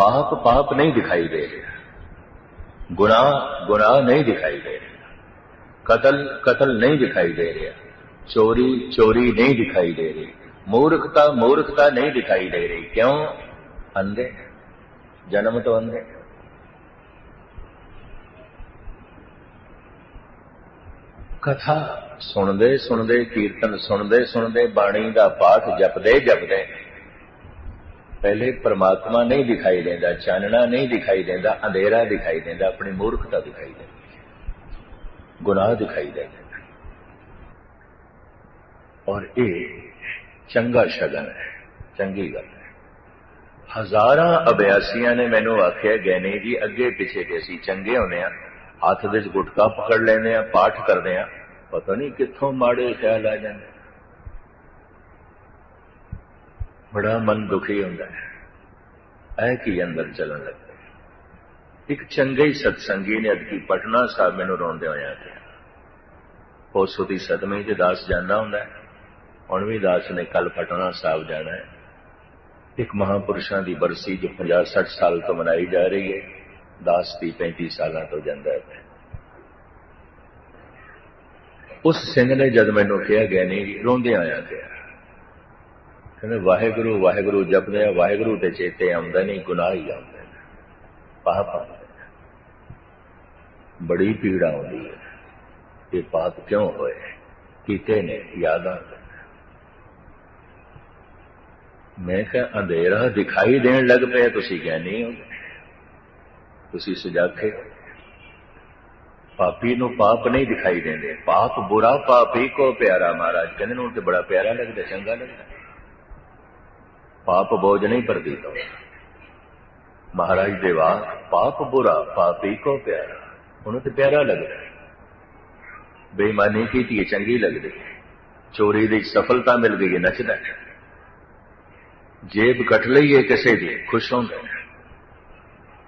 ਪਾਪ ਪਾਪ ਨਹੀਂ ਦਿਖਾਈ ਦੇ ਰਿਹਾ ਗੁਨਾਹ ਗੁਨਾਹ ਨਹੀਂ ਦਿਖਾਈ ਦੇ ਰਿਹਾ ਕਤਲ ਕਤਲ ਨਹੀਂ ਦਿਖਾਈ ਦੇ ਰਿਹਾ ਚੋਰੀ ਚੋਰੀ ਨਹੀਂ ਦਿਖਾਈ ਦੇ ਰਹੀ ਮੂਰਖਤਾ ਮੂਰਖਤਾ ਨਹੀਂ ਦਿਖਾਈ ਦੇ ਰਹੀ ਕਿਉਂ ਅੰਧੇ ਜਨਮ ਤੋਂ ਅੰਧੇ ਕਥਾ ਸੁਣਦੇ ਸੁਣਦੇ ਕੀਰਤਨ ਸੁਣਦੇ ਸੁਣਦੇ ਬਾਣੀ ਦਾ ਪਾਠ ਜਪਦੇ ਜਪਦੇ ਪਹਿਲੇ ਪਰਮਾਤਮਾ ਨਹੀਂ ਦਿਖਾਈ ਦਿੰਦਾ, ਚਾਨਣਾ ਨਹੀਂ ਦਿਖਾਈ ਦਿੰਦਾ, ਅੰਧੇਰਾ ਦਿਖਾਈ ਦਿੰਦਾ, ਆਪਣੀ ਮੂਰਖਤਾ ਦਿਖਾਈ ਦਿੰਦੀ। ਗੁਨਾਹ ਦਿਖਾਈ ਦਿੰਦਾ। ਔਰ ਇਹ ਚੰਗਾ ਸ਼ਗਨ ਹੈ, ਚੰਗੀ ਗੱਲ ਹੈ। ਹਜ਼ਾਰਾਂ ਅਭਿਆਸੀਆਂ ਨੇ ਮੈਨੂੰ ਆਖਿਆ ਗੈਨੇ ਜੀ, ਅੱਗੇ ਪਿੱਛੇ ਤੇ ਅਸੀਂ ਚੰਗੇ ਹੁੰਦੇ ਆ ਹੱਥ ਵਿੱਚ ਗੁਟਕਾ ਪਕੜ ਲੈਂਦੇ ਆ ਪਾਠ ਕਰਦੇ ਆ ਪਤਾ ਨਹੀਂ ਕਿੱਥੋਂ ਮਾੜੇ ਖਿਆਲ ਆ ਜਾਂਦੇ। ਬੜਾ ਮਨ ਦੁਖੀ ਹੁੰਦਾ ਹੈ। ਐ ਕੀ ਅੰਦਰ ਚੱਲਣ ਲੱਗਦਾ ਇੱਕ ਚੰਗੇ ਹੀ ਸਤਸੰਗੀ ਨੇ ਅਦਕੀ ਪਟਨਾ ਸਾਹਿਬ ਮੈਨੂੰ ਰੋਂਦੇ ਹੋਇਆ ਕਿਹਾ। ਉਸ ਦੀ ਸਦਮੇ ਚ ਦਾਸ ਜਾਂਦਾ ਹੁੰਦਾ ਹੈ। ਹੁਣ ਵੀ ਦਾਸ ਨੇ ਕੱਲ ਪਟਨਾ ਸਾਹਿਬ ਜਾਣਾ ਹੈ। ਇੱਕ ਮਹਾਪੁਰਸ਼ਾਂ ਦੀ ਬਰਸੀ ਜੋ 50 60 ਸਾਲ ਤੋਂ ਮਨਾਈ ਜਾ ਰਹੀ ਹੈ, ਦਾਸ ਦੀ 35 ਸਾਲਾਂ ਤੋਂ ਜਾਂਦਾ ਹੈ। ਉਸ ਸਿੰਘ ਨੇ ਜਦ ਮੈਨੂੰ ਕਿਹਾ ਗਿਆ ਨਹੀਂ ਰੋਂਦੇ ਆਇਆ ਗਿਆ ਕਹਿੰਦੇ ਵਾਹਿਗੁਰੂ ਵਾਹਿਗੁਰੂ ਜਪਦੇ ਆ, ਵਾਹਿਗੁਰੂ ਤੇ ਚੇਤੇ ਆਉਂਦਾ ਨਹੀਂ, ਗੁਨਾਹ ਹੀ ਆਉਂਦੇ ਨੇ ਪਾਪ ਆਉਂਦੇ ਬੜੀ ਪੀੜਾ ਆਉਂਦੀ ਹੈ। ਇਹ ਪਾਪ ਕਿਉਂ ਹੋਏ? ਕੀਤੇ ਨੇ, ਯਾਦਾਂ ਮੈਂ ਕਿਹਾ, ਅੰਧੇਰਾ ਦਿਖਾਈ ਦੇਣ ਲੱਗ ਪਿਆ ਤੁਸੀਂ ਕਹਿ ਹੋ ਤੁਸੀਂ ਸੁਜਾਖੇ ਪਾਪੀ ਨੂੰ ਪਾਪ ਨਹੀਂ ਦਿਖਾਈ ਦਿੰਦੇ। ਪਾਪ ਬੁਰਾ ਪਾਪੀ ਕੋ ਪਿਆਰਾ ਮਹਾਰਾਜ। ਕਹਿੰਦੇ ਨੂੰ ਤੇ ਬੜਾ ਪਿਆਰਾ ਲੱਗਦਾ, ਚੰਗਾ ਲੱਗਦਾ। ਪਾਪ ਬੋਝ ਨਹੀਂ ਪ੍ਰਤੀਤ ਮਹਾਰਾਜ ਦੇ ਵਾਕ ਪਾਪ ਬੁਰਾ, ਪਾਪੀ ਕੋ ਪਿਆਰਾ। ਉਹਨੂੰ ਤੇ ਪਿਆਰਾ ਲੱਗਦਾ ਬੇਈਮਾਨੀ ਕੀਤੀ ਹੈ, ਚੰਗੀ ਲੱਗਦੀ ਚੋਰੀ ਦੀ ਸਫਲਤਾ ਮਿਲ ਗਈ ਹੈ, ਨੱਚਦਾ ਜੇਬ ਕੱਟ ਲਈ ਹੈ ਕਿਸੇ ਦੀ, ਖੁਸ਼ ਹੁੰਦਾ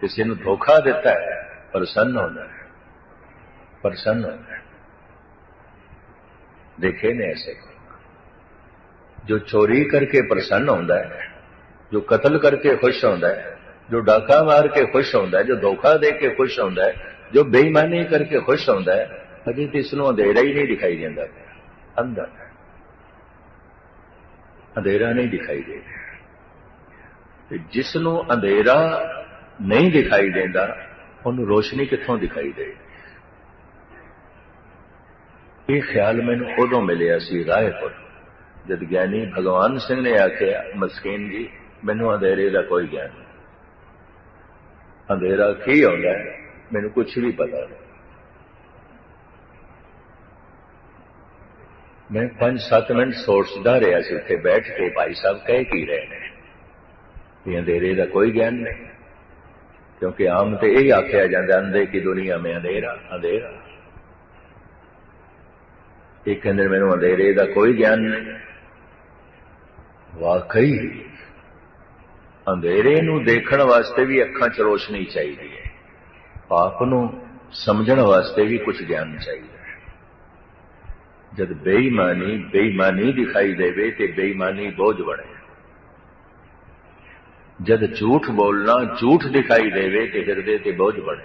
ਕਿਸੇ ਨੂੰ ਧੋਖਾ ਦਿੱਤਾ ਹੈ, ਪ੍ਰਸੰਨ ਹੁੰਦਾ ਪ੍ਰਸੰਨ ਹੁੰਦਾ ਦੇਖੇ ਨੇ ਐਸੇ। ਹੈ ਜੋ ਚੋਰੀ ਕਰਕੇ ਪ੍ਰਸੰਨ ਹੁੰਦਾ ਹੈ, ਜੋ ਕਤਲ ਕਰਕੇ ਖੁਸ਼ ਹੁੰਦਾ ਹੈ, ਜੋ ਡਾਕਾ ਮਾਰ ਕੇ ਖੁਸ਼ ਹੁੰਦਾ ਹੈ, ਜੋ ਧੋਖਾ ਦੇ ਕੇ ਖੁਸ਼ ਹੁੰਦਾ ਹੈ, ਜੋ ਬੇਈਮਾਨੀ ਕਰਕੇ ਖੁਸ਼ ਹੁੰਦਾ ਹੈ, ਅਜੇ ਤੇ ਇਸ ਨੂੰ ਅੰਧੇਰਾ ਹੀ ਨਹੀਂ ਦਿਖਾਈ ਦਿੰਦਾ ਅੰਦਰ ਅੰਧੇਰਾ ਨਹੀਂ ਦਿਖਾਈ ਦੇ ਤੇ ਜਿਸ ਨੂੰ ਅੰਧੇਰਾ ਨਹੀਂ ਦਿਖਾਈ ਦਿੰਦਾ, ਉਹਨੂੰ ਰੋਸ਼ਨੀ ਕਿੱਥੋਂ ਦਿਖਾਈ ਦੇ ਇਹ ਖਿਆਲ ਮੈਨੂੰ ਉਦੋਂ ਮਿਲਿਆ ਸੀ ਰਾਏਪੁਰ ਜਦ ਗਿਆਨੀ ਭਗਵਾਨ ਸਿੰਘ ਨੇ ਆਖਿਆ ਮਸਕੀਨ ਜੀ ਮੈਨੂੰ ਅੰਧੇਰੇ ਦਾ ਕੋਈ ਗਿਆਨ ਨਹੀਂ ਅੰਧੇਰਾ ਕੀ ਹੁੰਦਾ ਹੈ ਮੈਨੂੰ ਕੁਝ ਵੀ ਪਤਾ ਨਹੀਂ ਮੈਂ 5-7 ਮਿੰਟ ਸੋਚਦਾ ਰਿਹਾ ਸੀ ਉੱਥੇ ਬੈਠ ਕੇ ਭਾਈ ਸਾਹਿਬ ਕਹਿ ਕੀ ਰਹੇ ਨੇ ਇਹ ਅੰਧੇਰੇ ਦਾ ਕੋਈ ਗਿਆਨ ਨਹੀਂ ਕਿਉਂਕਿ ਆਮ ਤੇ ਇਹ ਆਖਿਆ ਜਾਂਦਾ ਅੰਧੇ ਕੀ ਦੁਨੀਆ ਮੇਂ ਅੰਧੇਰਾ ਅੰਧੇਰਾ ਇਹ ਕਹਿੰਦੇ ਮੈਨੂੰ ਅੰਧੇਰੇ ਦਾ ਕੋਈ ਗਿਆਨ ਨਹੀਂ ਵਾਕਈ, ਅੰਧੇਰੇ ਨੂੰ ਦੇਖਣ ਵਾਸਤੇ ਵੀ ਅੱਖਾਂ 'ਚ ਰੋਸ਼ਨੀ ਚਾਹੀਦੀ ਹੈ। ਪਾਪ ਨੂੰ ਸਮਝਣ ਵਾਸਤੇ ਵੀ ਕੁਝ ਗਿਆਨ ਚਾਹੀਦਾ ਹੈ। ਜਦ ਬੇਈਮਾਨੀ ਬੇਈਮਾਨੀ ਦਿਖਾਈ ਦੇਵੇ ਤੇ ਬੇਈਮਾਨੀ ਬੋਝ ਬਣੇ। ਜਦ ਝੂਠ ਬੋਲਣਾ ਝੂਠ ਦਿਖਾਈ ਦੇਵੇ ਤੇ ਹਿਰਦੇ ਤੇ ਬੋਝ ਬਣੇ।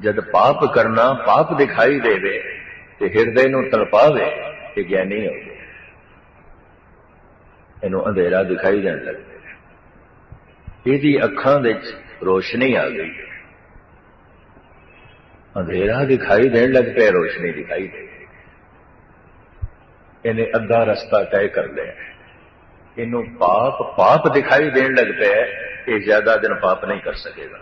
ਜਦ ਪਾਪ ਕਰਨਾ ਪਾਪ ਦਿਖਾਈ ਦੇਵੇ ਤੇ ਹਿਰਦੇ ਨੂੰ ਤੜਪਾਵੇ ਤੇ ਗਿਆਨੀ ਹੋਵੇ। ਇਹਨੂੰ ਅੰਧੇਰਾ ਦਿਖਾਈ ਦੇਣ ਲੱਗ ਪਿਆ ਇਹਦੀ ਅੱਖਾਂ ਵਿੱਚ ਰੋਸ਼ਨੀ ਆ ਗਈ। ਅੰਧੇਰਾ ਦਿਖਾਈ ਦੇਣ ਲੱਗ ਪਿਆ ਰੋਸ਼ਨੀ ਦਿਖਾਈ ਦੇ ਇਹਨੇ ਅੱਧਾ ਰਸਤਾ ਤੈਅ ਕਰ ਲਿਆ। ਇਹਨੂੰ ਪਾਪ ਪਾਪ ਦਿਖਾਈ ਦੇਣ ਲੱਗ ਪਿਆ ਇਹ ਜ਼ਿਆਦਾ ਦਿਨ ਪਾਪ ਨਹੀਂ ਕਰ ਸਕੇਗਾ।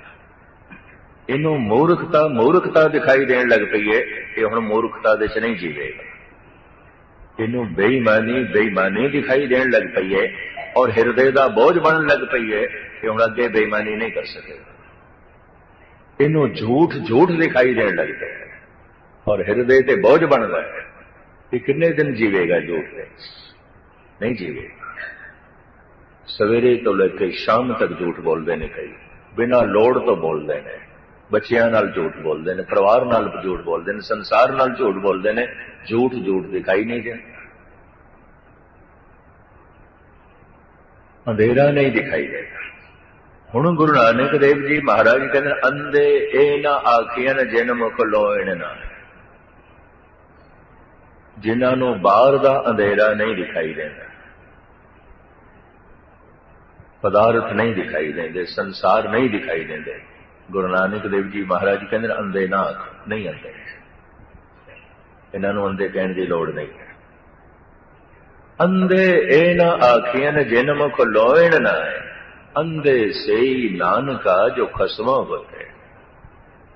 ਇਹਨੂੰ ਮੂਰਖਤਾ ਮੂਰਖਤਾ ਦਿਖਾਈ ਦੇਣ ਲੱਗ ਪਈ ਹੈ। ਇਹ ਹੁਣ ਮੂਰਖਤਾ ਦੇ ਚ ਨਹੀਂ ਜੀਵੇਗਾ। ਇਹਨੂੰ ਬੇਈਮਾਨੀ ਬੇਈਮਾਨੀ ਦਿਖਾਈ ਦੇਣ ਲੱਗ ਪਈ ਹੈ ਔਰ ਹਿਰਦੇ ਦਾ ਬੋਝ ਬਣਨ ਲੱਗ ਪਈ ਹੈ ਕਿ ਹੁਣ ਅੱਗੇ ਬੇਈਮਾਨੀ ਨਹੀਂ ਕਰ ਸਕੇਗਾ। ਇਹਨੂੰ ਝੂਠ ਝੂਠ ਦਿਖਾਈ ਦੇਣ ਲੱਗ ਪਿਆ ਔਰ ਹਿਰਦੇ ਤੇ ਬੋਝ ਬਣਦਾ ਹੈ ਕਿ ਕਿੰਨੇ ਦਿਨ ਜੀਵੇਗਾ ਝੂਠ ਨਹੀਂ ਜੀਵੇਗਾ। ਸਵੇਰੇ ਤੋਂ ਲੈ ਕੇ ਸ਼ਾਮ ਤੱਕ ਝੂਠ ਬੋਲਦੇ ਨੇ ਕਈ। ਬਿਨਾਂ ਲੋੜ ਤੋਂ ਬੋਲਦੇ ਨੇ। ਬੱਚਿਆਂ ਨਾਲ ਝੂਠ ਬੋਲਦੇ ਨੇ, ਪਰਿਵਾਰ ਨਾਲ ਝੂਠ ਬੋਲਦੇ ਨੇ, ਸੰਸਾਰ ਨਾਲ ਝੂਠ ਬੋਲਦੇ ਨੇ। ਝੂਠ ਝੂਠ ਦਿਖਾਈ ਨਹੀਂ ਦਿੰਦਾ ਅੰਧੇਰਾ ਨਹੀਂ ਦਿਖਾਈ ਦੇਗਾ ਹੁਣ ਗੁਰੂ ਨਾਨਕ ਦੇਵ ਜੀ ਮਹਾਰਾਜ ਕਹਿੰਦੇ ਅੰਦੇ ਇਹ ਨਾ ਆਖੀਆਂ ਜਿਨ ਮੁਖ ਲੋਇਣ ਨਾ। ਜਿਨ੍ਹਾਂ ਨੂੰ ਬਾਹਰ ਦਾ ਅੰਧੇਰਾ ਨਹੀਂ ਦਿਖਾਈ ਦਿੰਦਾ। ਪਦਾਰਥ ਨਹੀਂ ਦਿਖਾਈ ਦਿੰਦੇ, ਸੰਸਾਰ ਨਹੀਂ ਦਿਖਾਈ ਦਿੰਦੇ। ਗੁਰੂ ਨਾਨਕ ਦੇਵ ਜੀ ਮਹਾਰਾਜ ਕਹਿੰਦੇ ਅੰਦੇ ਨਾ ਨਹੀਂ ਅੰਦੇ ਇਹਨਾਂ ਨੂੰ ਅੰਦੇ ਕਹਿਣ ਦੀ ਲੋੜ ਨਹੀਂ ਹੈ। ਅੰਦੇ ਇਹ ਨਾ ਆਖੀਆਂ ਜਿਨ ਮੁਖ ਲੋਇਣ ਨਾ ਅੰਦੇ ਸਈ ਨਾਨਕਾ ਜੋ ਖਸਮਾ ਹੋਤੇ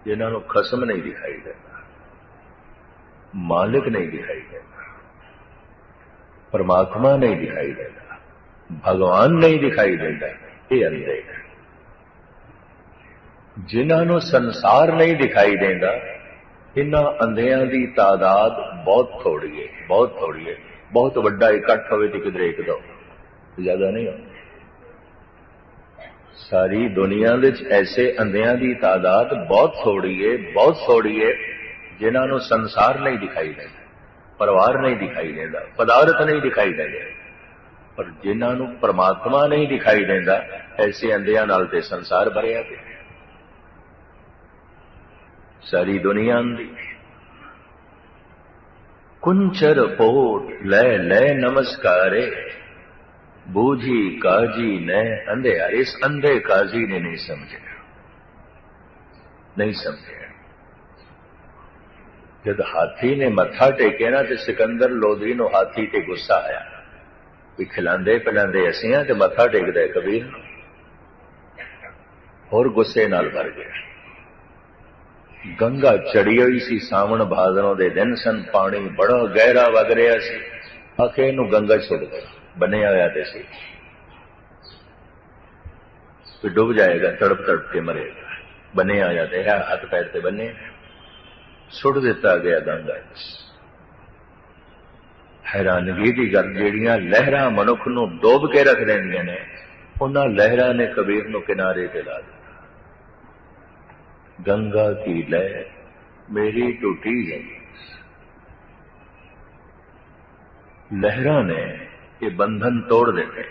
ਜਿਨ੍ਹਾਂ ਨੂੰ ਖਸਮ ਨਹੀਂ ਦਿਖਾਈ ਦਿੰਦਾ। ਮਾਲਕ ਨਹੀਂ ਦਿਖਾਈ ਦਿੰਦਾ। ਪਰਮਾਤਮਾ ਨਹੀਂ ਦਿਖਾਈ ਦਿੰਦਾ। ਭਗਵਾਨ ਨਹੀਂ ਦਿਖਾਈ ਦਿੰਦਾ। ਇਹ ਅੰਧੇ ਜਿਨ੍ਹਾਂ ਨੂੰ ਸੰਸਾਰ ਨਹੀਂ ਦਿਖਾਈ ਦਿੰਦਾ ਇਹਨਾਂ ਅੰਧਿਆਂ ਦੀ ਤਾਦਾਦ ਬਹੁਤ ਥੋੜੀ ਹੈ, ਬਹੁਤ ਥੋੜੀ ਹੈ। ਬਹੁਤ ਵੱਡਾ ਇਕੱਠ ਹੋਵੇ ਤੇ ਕਿਧਰੇ ਇੱਕ ਦੋ। ਜ਼ਿਆਦਾ ਨਹੀਂ ਹੁੰਦਾ ਸਾਰੀ ਦੁਨੀਆ ਵਿੱਚ ਐਸੇ ਅੰਧਿਆਂ ਦੀ ਤਾਦਾਦ ਬਹੁਤ ਥੋੜੀ ਹੈ, ਬਹੁਤ ਥੋੜੀ ਹੈ, ਜਿਨ੍ਹਾਂ ਨੂੰ ਸੰਸਾਰ ਨਹੀਂ ਦਿਖਾਈ ਦਿੰਦਾ, ਪਰਿਵਾਰ ਨਹੀਂ ਦਿਖਾਈ ਦਿੰਦਾ, ਪਦਾਰਥ ਨਹੀਂ ਦਿਖਾਈ ਦਿੰਦੇ। ਪਰ ਜਿਨ੍ਹਾਂ ਨੂੰ ਪਰਮਾਤਮਾ ਨਹੀਂ ਦਿਖਾਈ ਦਿੰਦਾ, ਐਸੇ ਅੰਧਿਆਂ ਨਾਲ ਤੇ ਸੰਸਾਰ ਭਰਿਆ ਪਿਆ। ਸਾਰੀ ਦੁਨੀਆ ਅੰਧੀ ਕੁੰਚਰ ਪੋਟ ਲੈ ਲੈ ਨਮਸਕਾਰੇ ਬੂਝੀ ਕਾਜੀ ਨੇ ਅੰਧੇ ਇਸ ਅੰਧੇ ਕਾਜੀ ਨੇ ਨਹੀਂ ਸਮਝਿਆ ਨਹੀਂ ਸਮਝਿਆ ਜਦ ਹਾਥੀ ਨੇ ਮੱਥਾ ਟੇਕਿਆ ਨਾ ਤੇ ਸਿਕੰਦਰ ਲੋਧੀ ਨੂੰ ਹਾਥੀ ਤੇ ਗੁੱਸਾ ਆਇਆ ਵੀ ਖਿਲਾਉਂਦੇ ਪਿਲਾਉਂਦੇ ਅਸੀਂ ਆ ਤੇ ਮੱਥਾ ਟੇਕਦਾ ਕਬੀਰ ਨੂੰ ਹੋਰ ਗੁੱਸੇ ਨਾਲ ਭਰ ਗਿਆ ਗੰਗਾ ਚੜੀ ਹੋਈ ਸੀ, ਸਾਵਣ ਭਾਦਰੋਂ ਦੇ ਦਿਨ ਸਨ, ਪਾਣੀ ਬੜਾ ਗਹਿਰਾ ਵਗ ਰਿਹਾ ਸੀ। ਆਖੇ ਇਹਨੂੰ ਗੰਗਾ ਛੁੱਟ ਦੇ ਬਣਿਆ ਹੋਇਆ ਤੇ ਸੀ। ਵੀ ਡੁੱਬ ਜਾਏਗਾ, ਤੜਪ ਤੜਪ ਕੇ ਮਰੇਗਾ। ਬਨੇ ਆ ਜਾਂਦੇ ਹੈ, ਹੱਥ ਪੈਰ ਤੇ ਬੰਨੇ ਸੁੱਟ ਦਿੱਤਾ ਗਿਆ ਗੰਗਾ ਹੈਰਾਨਗੀ ਦੀ ਗੱਲ, ਜਿਹੜੀਆਂ ਲਹਿਰਾਂ ਮਨੁੱਖ ਨੂੰ ਡੋਬ ਕੇ ਰੱਖ ਦਿੰਦੀਆਂ ਨੇ, ਉਹਨਾਂ ਲਹਿਰਾਂ ਨੇ ਕਬੀਰ ਨੂੰ ਕਿਨਾਰੇ ਤੇ ਲਾ ਦਿੱਤਾ। گنگا کی لے میری ٹوٹی گئی۔ لہرہ نے یہ بندھن توڑ دیتے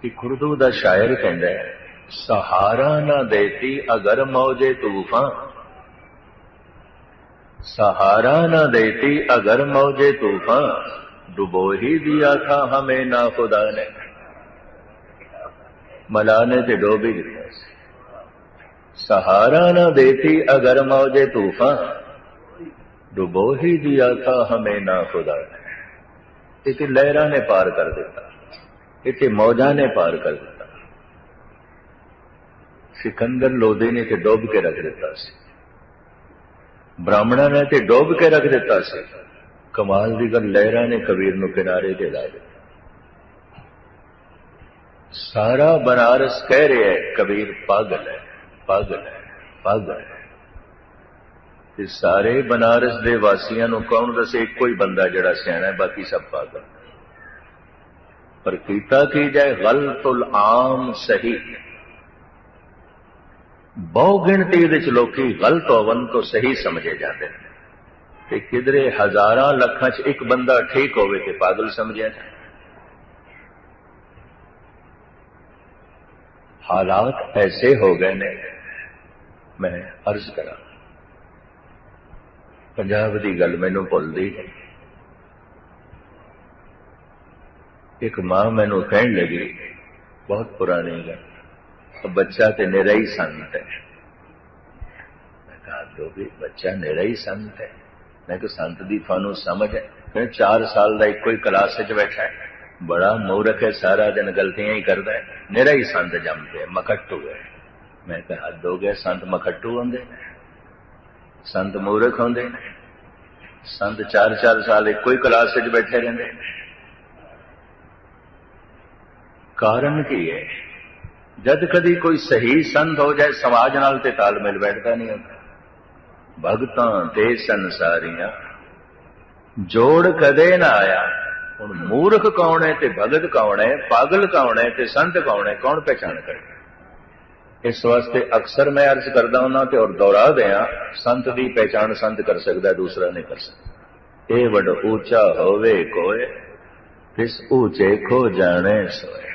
کہ کھردو دا شاعر کہنے ہے، سہارا نہ دیتی اگر موجے طوفان۔ سہارا نہ دیتی اگر موجے طوفان۔ ڈبو ہی دیا تھا ہمیں نہ خدا نے۔ ملانے سے ڈوبی گئے سہارا نہ دیتی اگر موج طوفان۔ ڈبو ہی دیا تھا ہمیں نہ خدا نے۔ اسے لہرا نے پار کر دیتا اسے موجا نے پار کر دیتا۔ سکندر لودے نے ڈوب کے رکھ دیتا سی۔ براہمنا نے تے ڈوب کے رکھ دیتا سی۔ کمال دیگر لہرا نے کبیر نو کنارے دے لا دیتا۔ سارا بنارس کہہ رہے ہے کبیر پاگل ہے۔ ਪਾਗਲ ਹੈ ਪਾਗਲ ਹੈ। ਤੇ ਸਾਰੇ ਬਨਾਰਸ ਦੇ ਵਾਸੀਆਂ ਨੂੰ ਕੌਣ ਦੱਸੇ, ਇੱਕੋ ਹੀ ਬੰਦਾ ਜਿਹੜਾ ਸਿਆਣਾ ਹੈ, ਬਾਕੀ ਸਭ ਪਾਗਲ ਪਰ ਕੀਤਾ ਕੀ ਜਾਏ, ਗਲਤੁਲ ਆਮ ਸਹੀ। ਬਹੁ ਗਿਣਤੀ ਚ ਲੋਕੀ ਗਲਤ ਹੋਵਨ ਤੋਂ ਸਹੀ ਸਮਝੇ ਜਾਂਦੇ ਨੇ। ਤੇ ਕਿਧਰੇ ਹਜ਼ਾਰਾਂ ਲੱਖਾਂ 'ਚ ਇੱਕ ਬੰਦਾ ਠੀਕ ਹੋਵੇ ਤੇ ਪਾਗਲ ਸਮਝਿਆ ਜਾਂਦਾ ਹਾਲਾਤ ਐਸੇ ਹੋ ਗਏ ਨੇ ਮੈਂ ਅਰਜ਼ ਕਰਾਂ। ਪੰਜਾਬ ਦੀ ਗੱਲ ਮੈਨੂੰ ਭੁੱਲਦੀ ਨਹੀਂ। ਇੱਕ ਮਾਂ ਮੈਨੂੰ ਕਹਿਣ ਲੱਗੀ, ਬਹੁਤ ਪੁਰਾਣੀ ਗੱਲ ਬੱਚਾ ਤੇ ਨਿਰਾ ਹੀ ਸੰਤ ਹੈ। ਮੈਂ ਕਹਾ ਦੋ ਵੀ ਬੱਚਾ ਨਿਰਾ ਹੀ ਸੰਤ ਹੈ। ਮੈਂ ਕਿ ਸੰਤ ਦੀ ਤੁਹਾਨੂੰ ਸਮਝ ਹੈ? ਕਿ 4 ਸਾਲ ਦਾ ਇੱਕੋ ਹੀ ਕਲਾਸ ਵਿੱਚ ਬੈਠਾ ਹੈ। ਬੜਾ ਮੂਰਖ ਹੈ, ਸਾਰਾ ਦਿਨ ਗਲਤੀਆਂ ਹੀ ਕਰਦਾ ਹੈ। ਨਿਰਾ ਹੀ ਸੰਤ ਜੰਮਦੇ ਮਖੱਟੂ ਹੈ। ਮੈਂ ਕਿਹਾ ਹੱਦ ਹੋ ਗਿਆ। ਸੰਤ ਮਖੱਟੂ ਹੁੰਦੇ ਨੇ, ਸੰਤ ਮੂਰਖ ਹੁੰਦੇ ਨੇ, ਸੰਤ 4-4 ਸਾਲ ਇੱਕੋ ਹੀ ਕਲਾਸ ਵਿੱਚ ਬੈਠੇ ਰਹਿੰਦੇ ਨੇ। ਕਾਰਨ ਕੀ ਹੈ? ਜਦ ਕਦੀ ਕੋਈ ਸਹੀ ਸੰਤ ਹੋ ਜਾਏ, ਸਮਾਜ ਨਾਲ ਤੇ ਤਾਲਮੇਲ ਬੈਠਦਾ ਨਹੀਂ ਹੁੰਦਾ। ਭਗਤਾਂ ਤੇ ਸੰਸਾਰੀਆਂ, ਜੋੜ ਕਦੇ ਨਾ ਆਇਆ। ਹੁਣ ਮੂਰਖ ਕੌਣ ਹੈ ਤੇ ਭਗਤ ਕੌਣ ਹੈ, ਪਾਗਲ ਕੌਣ ਹੈ ਤੇ ਸੰਤ ਕੌਣ ਹੈ, ਕੌਣ ਪਹਿਚਾਨ ਕਰੇ? ਇਸ ਵਾਸਤੇ ਅਕਸਰ ਮੈਂ ਅਰਜ਼ ਕਰਦਾ ਹਾਂ ਤੇ ਔਰ ਦੁਹਰਾ ਦਿਆਂ, ਸੰਤ ਦੀ ਪਹਿਚਾਨ ਸੰਤ ਕਰ ਸਕਦਾ, ਦੂਸਰਾ ਨਹੀਂ ਕਰ ਸਕਦਾ। ਇਹ ਵੱਡ ਉੱਚਾ ਹੋਵੇ ਕੋਏ, ਤਿਸ ਉੱਚੇ ਖੋ ਜਾਣੇ ਸੋਏ।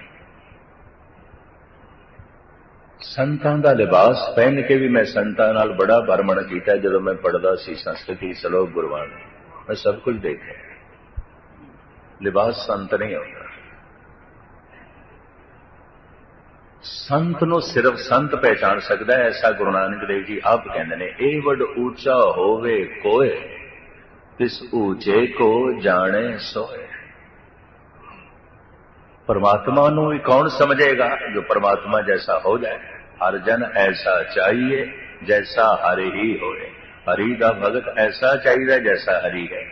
ਸੰਤਾਂ ਦਾ ਲਿਬਾਸ ਪਹਿਨ ਕੇ ਵੀ ਮੈਂ ਸੰਤਾਂ ਨਾਲ ਬੜਾ ਭਰਮਣ ਕੀਤਾ ਜਦੋਂ ਮੈਂ ਪੜਦਾ ਸੀ ਸੰਸਕ੍ਰਿਤੀ ਸ਼ਲੋਕ ਗੁਰਬਾਣੀ। ਮੈਂ ਸਭ ਕੁਝ ਦੇਖਿਆ। ਲਿਬਾਸ ਸੰਤ ਨਹੀਂ ਹੁੰਦਾ। ਸੰਤ ਨੂੰ ਸਿਰਫ ਸੰਤ ਪਹਿਚਾਨ ਸਕਦਾ ਹੈ, ਐਸਾ ਗੁਰੂ ਨਾਨਕ ਦੇਵ ਜੀ ਆਪ ਕਹਿੰਦੇ ਨੇ, ਇਹ ਵੱਡ ਉੱਚਾ ਹੋਵੇ ਕੋਏ ਇਸ ਉੱਚੇ ਕੋ ਜਾਣੇ ਸੋਏ। ਪਰਮਾਤਮਾ ਨੂੰ ਵੀ ਕੌਣ ਸਮਝੇਗਾ? ਜੋ ਪਰਮਾਤਮਾ ਜੈਸਾ ਹੋ ਜਾਏ, ਹਰ ਜਨ ਐਸਾ ਚਾਹੀਏ, ਜੈਸਾ ਹਰਿ ਹੀ ਹੋਏ। ਹਰੀ ਦਾ ਭਗਤ ਐਸਾ ਚਾਹੀਦਾ ਜੈਸਾ ਹਰੀ ਹੈ।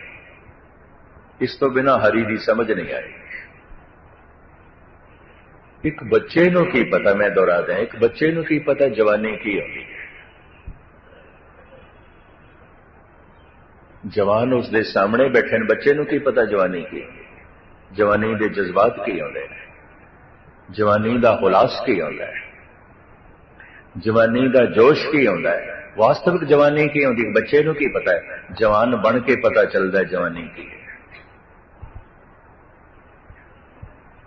ਇਸ ਤੋਂ ਬਿਨਾ ਹਰੀ ਦੀ ਸਮਝ ਨਹੀਂ ਆਏਗੀ। ਇੱਕ ਬੱਚੇ ਨੂੰ ਕੀ ਪਤਾ ਮੈਂ ਦੁਹਰਾਦਾ ਇੱਕ ਬੱਚੇ ਨੂੰ ਕੀ ਪਤਾ ਜਵਾਨੀ ਕੀ ਹੁੰਦੀ ਹੈ ਜਵਾਨ ਉਸ ਦੇ ਸਾਹਮਣੇ ਬੈਠੇ ਨੇ ਬੱਚੇ ਨੂੰ ਕੀ ਪਤਾ ਜਵਾਨੀ ਕੀ ਹੈ ਜਵਾਨੀ ਦੇ ਜਜ਼ਬਾਤ ਕੀ ਹੁੰਦੇ ਨੇ ਜਵਾਨੀ ਦਾ ਹੁਲਾਸ ਕੀ ਹੁੰਦਾ ਹੈ ਜਵਾਨੀ ਦਾ ਜੋਸ਼ ਕੀ ਹੁੰਦਾ ਹੈ ਵਾਸਤਵਿਕ ਜਵਾਨੀ ਕੀ ਹੁੰਦੀ ਹੈ ਬੱਚੇ ਨੂੰ ਕੀ ਪਤਾ ਹੈ ਜਵਾਨ ਬਣ ਕੇ ਪਤਾ ਚੱਲਦਾ ਹੈ ਜਵਾਨੀ ਕੀ ਹੈ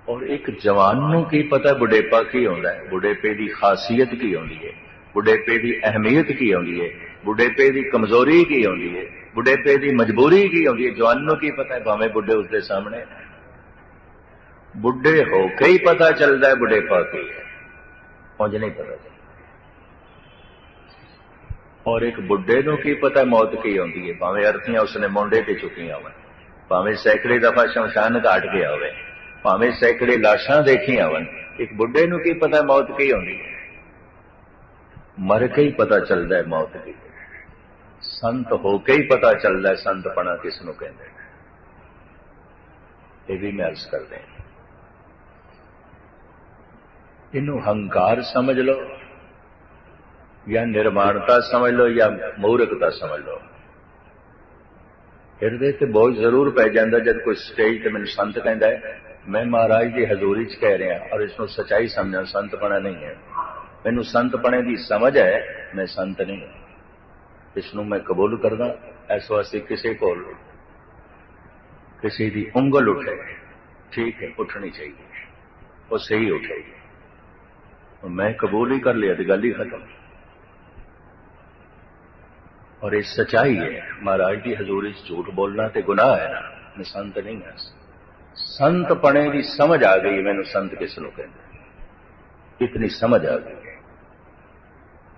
ਔਰ ਇੱਕ ਜਵਾਨ ਨੂੰ ਕੀ ਪਤਾ ਬੁਢੇਪਾ ਕੀ ਹੁੰਦਾ ਹੈ? ਬੁਢੇਪੇ ਦੀ ਖਾਸੀਅਤ ਕੀ ਹੁੰਦੀ ਹੈ? ਬੁਢੇਪੇ ਦੀ ਅਹਿਮੀਅਤ ਕੀ ਹੁੰਦੀ ਹੈ? ਬੁਢੇਪੇ ਦੀ ਕਮਜ਼ੋਰੀ ਕੀ ਹੁੰਦੀ ਹੈ? ਬੁਢੇਪੇ ਦੀ ਮਜਬੂਰੀ ਕੀ ਹੁੰਦੀ ਹੈ? ਜਵਾਨ ਨੂੰ ਕੀ ਪਤਾ ਹੈ ਭਾਵੇਂ ਬੁੱਢੇ ਉਸਦੇ ਸਾਹਮਣੇ ਬੁੱਢੇ ਹੋ ਕੇ ਹੀ ਪਤਾ ਚੱਲਦਾ ਹੈ ਬੁਢੇਪਾ ਕੀ ਹੈ। ਉਂਝ ਨਹੀਂ ਪਤਾ ਔਰ ਇੱਕ ਬੁੱਢੇ ਨੂੰ ਕੀ ਪਤਾ ਮੌਤ ਕੀ ਹੁੰਦੀ ਹੈ? ਭਾਵੇਂ ਅਰਥੀਆਂ ਉਸਨੇ ਮੋਢੇ ਤੇ ਚੁੱਕੀਆਂ ਹੋਣ, ਭਾਵੇਂ ਸੈਂਕੜੇ ਦਫਾ ਸ਼ਮਸ਼ਾਨ ਘਾਟ ਗਿਆ ਹੋਵੇ। ਭਾਵੇਂ ਸੈਂਕੜੇ ਲਾਸ਼ਾਂ ਦੇਖੀਆਂ ਵਨ ਇੱਕ ਬੁੱਢੇ ਨੂੰ ਕੀ ਪਤਾ ਮੌਤ ਕੀ ਹੁੰਦੀ ਹੈ? ਮਰ ਕੇ ਹੀ ਪਤਾ ਚੱਲਦਾ ਹੈ ਮੌਤ ਕੀ। ਸੰਤ ਹੋ ਕੇ ਹੀ ਪਤਾ ਚੱਲਦਾ ਹੈ ਸੰਤਪਣਾ ਕਿਸ ਨੂੰ ਕਹਿੰਦੇ ਇਹ ਵੀ ਮੈਂ ਅਰਜ਼ ਕਰਦੇ ਇਹਨੂੰ ਹੰਕਾਰ ਸਮਝ ਲਓ, ਜਾਂ ਨਿਰਮਾਣਤਾ ਸਮਝ ਲਓ, ਜਾਂ ਮੂਰਖਤਾ ਸਮਝ ਲਓ। ਹਿਰਦੇ ਤੇ ਬਹੁਤ ਜ਼ਰੂਰ ਪੈ ਜਾਂਦਾ ਜਦ ਕੋਈ ਸਟੇਜ ਤੇ ਮੈਨੂੰ ਸੰਤ ਕਹਿੰਦਾ ਹੈ ਮੈਂ ਮਹਾਰਾਜ ਦੀ ਹਜ਼ੂਰੀ 'ਚ ਕਹਿ ਰਿਹਾ ਔਰ ਇਸ ਨੂੰ ਸਚਾਈ ਸਮਝਣਾ ਸੰਤਪਣਾ ਨਹੀਂ ਹੈ ਮੈਨੂੰ ਸੰਤਪਣੇ ਦੀ ਸਮਝ ਹੈ ਮੈਂ ਸੰਤ ਨਹੀਂ ਇਸ ਨੂੰ ਮੈਂ ਕਬੂਲ ਕਰਦਾ ਇਸ ਵਾਸਤੇ ਕਿਸੇ ਕੋਲ ਕਿਸੇ ਦੀ ਉਂਗਲ ਉਠੇ ਠੀਕ ਹੈ ਉੱਠਣੀ ਚਾਹੀਦੀ ਉਹ ਸਹੀ ਉਠੇਗੀ ਮੈਂ ਕਬੂਲ ਹੀ ਕਰ ਲਿਆ ਤੇ ਗੱਲ ਹੀ ਖਤਮ ਔਰ ਇਹ ਸਚਾਈ ਹੈ ਮਹਾਰਾਜ ਦੀ ਹਜ਼ੂਰੀ 'ਚ ਝੂਠ ਬੋਲਣਾ ਤੇ ਗੁਨਾਹ ਹੈ ਨਾ ਮੈਂ ਸੰਤ ਨਹੀਂ ਹਾਂ ਸੰਤ ਪਣੇ ਦੀ ਸਮਝ ਆ ਗਈ, ਮੈਨੂੰ ਸੰਤ ਕਿਸ ਨੂੰ ਕਹਿੰਦੇ? ਇਤਨੀ ਸਮਝ ਆ ਗਈ। ਹੈ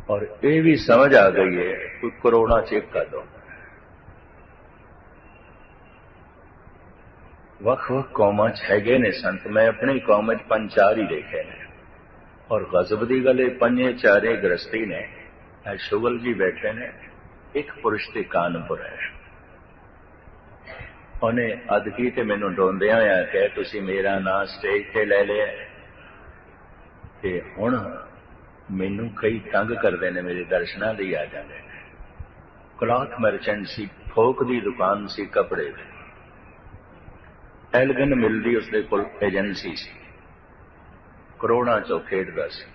ਔਰ ਇਹ ਵੀ ਸਮਝ ਆ ਗਈ ਹੈ, ਕੋਈ ਕਰੋਨਾ ਚੈੱਕ ਕਰ ਦੋ ਵੱਖ ਵੱਖ ਕੌਮਾਂ 'ਚ ਹੈਗੇ ਨੇ ਸੰਤ, ਮੈਂ ਆਪਣੀ ਕੌਮ 'ਚ ਪੰਜ ਚਾਰ ਹੀ ਦੇਖੇ ਨੇ। ਔਰ ਗਜ਼ਬ ਦੀ ਗੱਲ ਇਹ, ਪੰਜੇ ਚਾਰੇ ਗ੍ਰਸਤੀ ਨੇ। ਐ ਸ਼ੁਗਲ ਜੀ ਬੈਠੇ ਨੇ ਇੱਕ ਪੁਰਸ਼ ਤੇ ਕਾਨਪੁਰ ਹੈ ਉਹਨੇ ਅਦਕੀ ਤੇ ਮੈਨੂੰ ਡੋਂਦਿਆਂ ਹੋਇਆ ਕਿ ਤੁਸੀਂ ਮੇਰਾ ਨਾਂ ਸਟੇਜ ਤੇ ਲੈ ਲਿਆ ਤੇ ਹੁਣ ਮੈਨੂੰ ਕਈ ਤੰਗ ਕਰਦੇ ਨੇ, ਮੇਰੇ ਦਰਸ਼ਨਾਂ ਲਈ ਆ ਜਾਂਦੇ ਨੇ। ਕਲਾਥ ਮਰਚੈਂਟ ਸੀ, ਫੋਕ ਦੀ ਦੁਕਾਨ ਸੀ, ਕੱਪੜੇ ਦੀ। ਐਲਗਨ ਮਿਲਦੀ ਉਸਦੇ ਕੋਲ ਏਜੰਸੀ ਸੀ। ਕਰੋੜਾਂ ਚੋਂ ਖੇਡਦਾ ਸੀ।